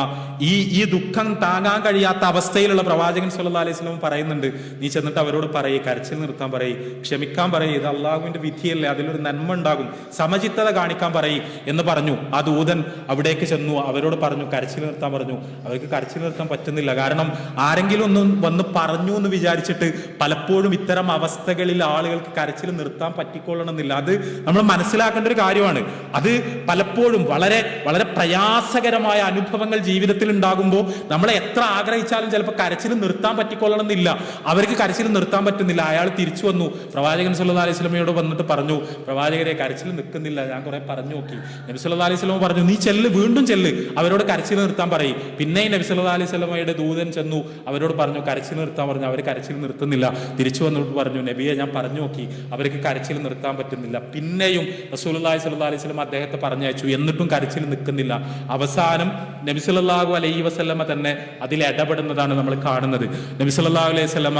ഈ ഈ ദുഃഖം താങ്ങാൻ കഴിയാത്ത അവസ്ഥയിലുള്ള പ്രവാചകൻ സല്ലാ അലൈഹി സ്വലം പറയുന്നുണ്ട്. നീ ചെന്നിട്ട് അവരോട് പറയേ കരച്ചിൽ നിർത്താൻ പറയേ ക്ഷമിക്കാൻ പറയേ ഇത് അള്ളാഹുവിന്റെ വിധിയല്ലേ അതിലൊരു നന്മ ഉണ്ടാകും സമചിത്തത കാണിക്കാൻ പറയേ എന്ന് പറഞ്ഞു. ആ ദൂതൻ അവിടേക്ക് ചെന്നു അവരോട് പറഞ്ഞു കരച്ചിൽ നിർത്താൻ പറഞ്ഞു. അവർക്ക് കരച്ചിൽ നിർത്താൻ പറ്റുന്നില്ല. കാരണം ആരെങ്കിലും ഒന്ന് വന്ന് പറഞ്ഞു എന്ന് വിചാരിച്ചിട്ട് പലപ്പോഴും ഇത്തരം അവസ്ഥകളിൽ ആളുകൾക്ക് കരച്ചിൽ നിർത്താൻ പറ്റിക്കൊള്ളണമെന്നില്ല. അത് നമ്മൾ മനസ്സിലാക്കേണ്ട ഒരു കാര്യമാണ്. അത് പലപ്പോഴും വളരെ വളരെ പ്രയാസകരമായ അനുഭവങ്ങൾ ജീവിതത്തിൽ ഉണ്ടാകുമ്പോൾ നമ്മളെ എത്ര ആഗ്രഹിച്ചാലും ചിലപ്പോൾ കരച്ചിൽ നിർത്താൻ പറ്റിക്കൊള്ളണമെന്നില്ല. അവർക്ക് കരച്ചിൽ നിർത്താൻ പറ്റുന്നില്ല. അയാൾ തിരിച്ചു വന്നു. പ്രവാചകൻ സല്ലാ അലൈഹി സ്വലമയോട് വന്നിട്ട് പറഞ്ഞു പ്രവാചകരെ കരച്ചിൽ നിൽക്കുന്നില്ല. ഞാൻ കുറെ പറഞ്ഞു നോക്കി. നബി സല്ലാ അലൈഹി സ്വലമ പറഞ്ഞു നീ ചെല്ല് വീണ്ടും ചെല്ല്. അവരോട് കരച്ചിൽ നിർത്താൻ പറയും. പിന്നെ നബി സല്ലാ അലൈഹി സ്വലമയുടെ ദൂതൻ ചെന്നു അവരോട് പറഞ്ഞു കരച്ചിൽ നിർത്താൻ പറഞ്ഞു. അവർ കരച്ചിൽ നിർത്തുന്നില്ല. തിരിച്ചു വന്നിട്ട് പറഞ്ഞു നബിയെ ഞാൻ പറഞ്ഞു നോക്കി. അവർക്ക് കരച്ചിൽ നിർത്താൻ പറ്റുന്നില്ല. പിന്നെയും റസൂൽ റസൂലുള്ളാഹി സ്വല്ലല്ലാഹു അലൈഹി സ്വലം അദ്ദേഹത്തെ പറഞ്ഞയച്ചു. എന്നിട്ടും കരച്ചിൽ നിൽക്കുന്നില്ല. അവസാനം നബി സല്ലല്ലാഹു അലൈഹി വസല്ലമ തന്നെ അതിൽ ഇടപെടുന്നതാണ് നമ്മൾ കാണുന്നത്. നബി സല്ലല്ലാഹു അലൈഹി വസല്ലമ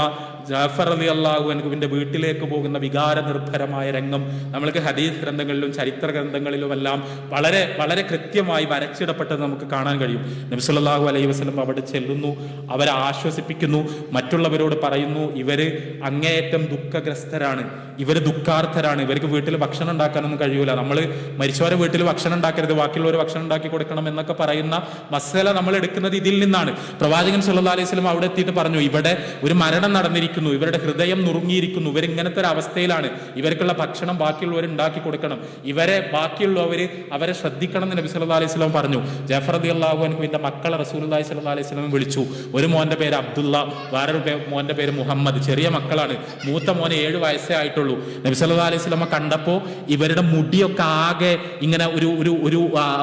ജാഫർ അലി അള്ളാഹു അൻഹുവിന്റെ വീട്ടിലേക്ക് പോകുന്ന വികാര നിർഭരമായ രംഗം നമ്മൾക്ക് ഹദീസ് ഗ്രന്ഥങ്ങളിലും ചരിത്ര ഗ്രന്ഥങ്ങളിലും എല്ലാം വളരെ വളരെ കൃത്യമായി വരച്ചിടപ്പെട്ടത് നമുക്ക് കാണാൻ കഴിയും. നബി സല്ലല്ലാഹു അലൈഹി വസ്ലം അവിടെ ചെല്ലുന്നു അവരെ ആശ്വസിപ്പിക്കുന്നു മറ്റുള്ളവരോട് പറയുന്നു ഇവർ അങ്ങേയറ്റം ദുഃഖഗ്രസ്തരാണ് ഇവർ ദുഃഖാർത്ഥരാണ് ഇവർക്ക് വീട്ടിൽ ഭക്ഷണം ഉണ്ടാക്കാനൊന്നും കഴിയൂല. നമ്മൾ മരിച്ചവരെ വീട്ടിൽ ഭക്ഷണം ഉണ്ടാക്കരുത് ബാക്കിയുള്ളവർ ഭക്ഷണം ഉണ്ടാക്കി കൊടുക്കണം എന്നൊക്കെ പറയുന്ന മസല നമ്മൾ എടുക്കുന്നത് ഇതിൽ നിന്നാണ്. പ്രവാചകൻ സല്ലല്ലാഹു അലൈഹി സ്വലം അവിടെ എത്തിയിട്ട് പറഞ്ഞു ഇവിടെ ഒരു മരണം നടന്നിരിക്കുന്നു ഇവരുടെ ഹൃദയം നുറുങ്ങിയിരിക്കുന്നു. ഇവരിങ്ങനത്തെ ഒരു അവസ്ഥയിലാണ് ഇവർക്കുള്ള ഭക്ഷണം ബാക്കിയുള്ളവർ ഉണ്ടാക്കി കൊടുക്കണം. ഇവരെ ബാക്കിയുള്ളവർ അവരെ ശ്രദ്ധിക്കണം എന്ന് നബി സല്ലാ അലൈഹി സ്വലം പറഞ്ഞു. ജഫർ അദി അള്ളാഹു അൻഹുവിന്റെ മക്കളെ റസൂലുള്ളാഹി സ്വല്ലല്ലാഹു അലൈഹി സ്വലം വിളിച്ചു. ഒരു മോന്റെ പേര് അബ്ദുള്ള വേറൊരു മോന്റെ പേര് മുഹമ്മദ്. ചെറിയ മക്കളാണ്. മൂത്ത മോനെ ഏഴ് വയസ്സേ ആയിട്ടുള്ളൂ. നബി സല്ലാ അലൈഹി സ്വലമ കണ്ടപ്പോൾ ഇവരുടെ മുടിയൊക്കെ ആകെ ഇങ്ങനെ ഒരു ഒരു ഒരു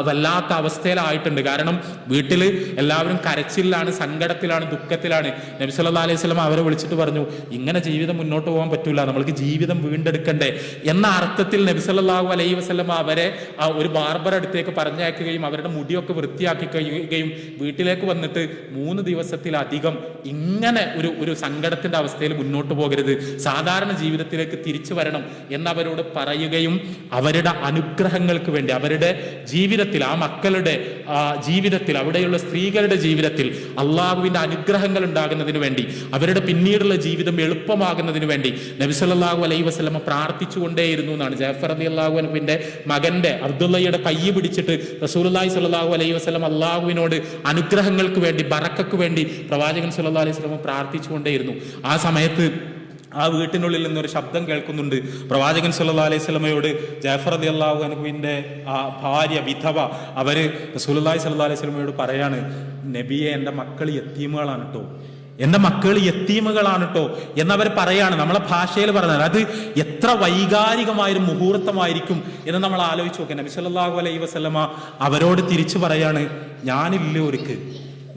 വല്ലാത്ത അവസ്ഥയിലായിട്ടുണ്ട്. കാരണം വീട്ടിൽ എല്ലാവരും കരച്ചിലാണ് സങ്കടത്തിലാണ് ദുഃഖത്തിലാണ്. നബി സല്ലാ അലൈഹി സ്വലം അവരെ വിളിച്ചിട്ട് പറഞ്ഞു ഇങ്ങനെ ജീവിതം മുന്നോട്ട് പോകാൻ പറ്റൂല നമ്മൾക്ക് ജീവിതം വീണ്ടെടുക്കണ്ടേ. എന്ന അർത്ഥത്തിൽ നബി സല്ലല്ലാഹു അലൈഹി വസ്ലം അവരെ ഒരു ബാർബർ അടുത്തേക്ക് പറഞ്ഞയക്കുകയും അവരുടെ മുടിയൊക്കെ വൃത്തിയാക്കി കഴിയുകയും വീട്ടിലേക്ക് വന്നിട്ട് മൂന്ന് ദിവസത്തിലധികം ഇങ്ങനെ ഒരു ഒരു സങ്കടത്തിന്റെ അവസ്ഥയിൽ മുന്നോട്ട് പോകരുത്. സാധാരണ ജീവിതത്തിലേക്ക് തിരിച്ചു വരണം എന്നവരോട് പറയുകയും അവരുടെ അനുഗ്രഹങ്ങൾക്ക് വേണ്ടി അവരുടെ ജീവിതത്തിൽ ആ മക്കളുടെ ജീവിതത്തിൽ അവിടെയുള്ള സ്ത്രീകളുടെ ജീവിതത്തിൽ അള്ളാഹുവിന്റെ അനുഗ്രഹങ്ങൾ ഉണ്ടാകുന്നതിന് വേണ്ടി അവരുടെ പിന്നീടുള്ള ജീവിതം എളുപ്പമാകുന്നതിന് വേണ്ടി നബി അലൈ വസ്ലമ പ്രാർത്ഥിച്ചുകൊണ്ടേയിരുന്നു എന്നാണ്. ജാഫർ അലി അള്ളാഹു അൻഹുവിന്റെ മകന്റെ അബ്ദുള്ളയുടെ കൈ പിടിച്ചിട്ട് റസൂലുള്ളാഹി സ്വല്ലല്ലാഹു അലൈഹി വസ്ലം അള്ളാഹുവിനോട് അനുഗ്രഹങ്ങൾക്ക് വേണ്ടി ബറക്കക്ക് വേണ്ടി പ്രവാചകൻ സല്ലാ അലൈഹി വസല്ലം പ്രാർത്ഥിച്ചുകൊണ്ടേയിരുന്നു. ആ സമയത്ത് ആ വീട്ടിനുള്ളിൽ നിന്നൊരു ശബ്ദം കേൾക്കുന്നുണ്ട്. പ്രവാചകൻ സല്ലാ അലൈഹി സ്വലമയോട് ജാഫർ അലി അള്ളാഹു അനുവിന്റെ ആ ഭാര്യ വിധവ അവർ റസൂലുള്ളാഹി സല്ലാ അലൈഹി സ്വലമയോട് പറയാണ് നബിയെ എന്റെ മക്കൾ എത്തീമുകളാണ് കേട്ടോ എന്റെ മക്കൾ എത്തീമകളാണ് കേട്ടോ എന്നവർ പറയാണ്. നമ്മളെ ഭാഷയിൽ പറഞ്ഞാൽ അത് എത്ര വൈകാരികമായൊരു മുഹൂർത്തമായിരിക്കും എന്ന് നമ്മൾ ആലോചിച്ച് നോക്കാം. നബി സല്ലല്ലാഹു അലൈഹി വസല്ലമ അവരോട് തിരിച്ചു പറയാണ് ഞാനില്ല ഒരുക്ക്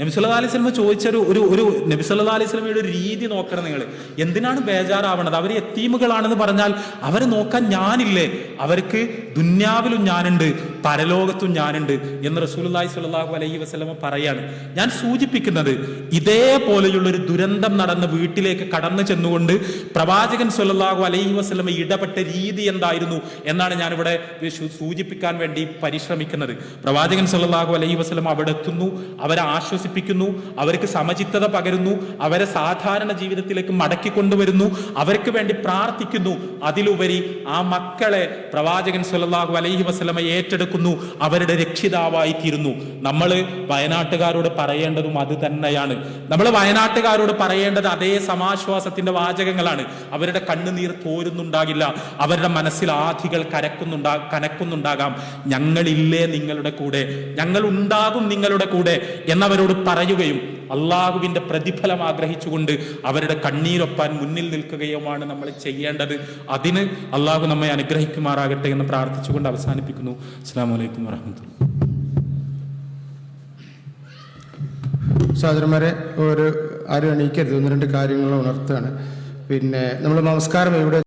നബി സല്ലല്ലാഹു അലൈഹി വസല്ലമ ചോദിച്ചൊരു ഒരു ഒരു നബി സല്ലല്ലാഹു അലൈഹി സ്വലമയുടെ ഒരു രീതി നോക്കണം നിങ്ങൾ എന്തിനാണ് ബേജാറാവണത്? അവർ എത്തീമുകളാണെന്ന് പറഞ്ഞാൽ അവരെ നോക്കാൻ ഞാനില്ലേ? അവർക്ക് ദുന്യാവിലും ഞാനുണ്ട്. പരലോകത്തും ഞാനുണ്ട് എന്ന് റസൂലുള്ളാഹി സ്വല്ലല്ലാഹു അലൈഹി വസ്ലമ പറയാണ്. ഞാൻ സൂചിപ്പിക്കുന്നത് ഇതേപോലെയുള്ള ഒരു ദുരന്തം നടന്ന വീട്ടിലേക്ക് കടന്നു ചെന്നുകൊണ്ട് പ്രവാചകൻ സുല്ലാഹു അലൈഹി വസ്ലമ ഇടപെട്ട രീതി എന്തായിരുന്നു എന്നാണ് ഞാനിവിടെ സൂചിപ്പിക്കാൻ വേണ്ടി പരിശ്രമിക്കുന്നത്. പ്രവാചകൻ സുല്ലാഹു അലൈഹി വസ്ലം അവിടെ എത്തുന്നു അവരെ ആശ്വസിപ്പിക്കുന്നു അവർക്ക് സമചിത്തത പകരുന്നു അവരെ സാധാരണ ജീവിതത്തിലേക്ക് മടക്കി കൊണ്ടുവരുന്നു അവർക്ക് വേണ്ടി പ്രാർത്ഥിക്കുന്നു. അതിലുപരി ആ മക്കളെ പ്രവാചകൻ സ്വല്ലല്ലാഹു അലൈഹി വസല്ലമ ഏറ്റെടുക്കുന്നു അവരുടെ രക്ഷിതാവായി തീരുന്നു നമ്മൾ വയനാട്ടുകാരോട് പറയേണ്ടതും അത് തന്നെയാണ്. നമ്മൾ വയനാട്ടുകാരോട് പറയേണ്ടത് അതേ സമാശ്വാസത്തിന്റെ വാചകങ്ങളാണ്. അവരുടെ കണ്ണുനീർ തോരുന്നുണ്ടാകില്ല. അവരുടെ മനസ്സിൽ ആധികൾ കരക്കുന്നുണ്ടാ കനക്കുന്നുണ്ടാകാം. ഞങ്ങളില്ലേ നിങ്ങളുടെ കൂടെ? ഞങ്ങൾ ഉണ്ടാകും നിങ്ങളുടെ കൂടെ എന്നവരോട് പറയുകയും അള്ളാഹുവിന്റെ പ്രതിഫലം ആഗ്രഹിച്ചുകൊണ്ട് അവരുടെ കണ്ണീരൊപ്പാൻ മുന്നിൽ നിൽക്കുകയുമാണ് നമ്മൾ ചെയ്യേണ്ടത്. അതിന് അള്ളാഹു നമ്മെ അനുഗ്രഹിക്കുമാറാകട്ടെ എന്ന് പ്രാർത്ഥിച്ചുകൊണ്ട് അവസാനിപ്പിക്കുന്നു. അസ്സാം വലൈക്കും വാഹമത്തുള്ള സഹോദരന്മാരെ ഒരു ആരും എണീക്കരുത്. ഒന്ന് രണ്ട് കാര്യങ്ങൾ ഉണർത്തുകയാണ്. പിന്നെ നമ്മൾ നമസ്കാരം ഇവിടെ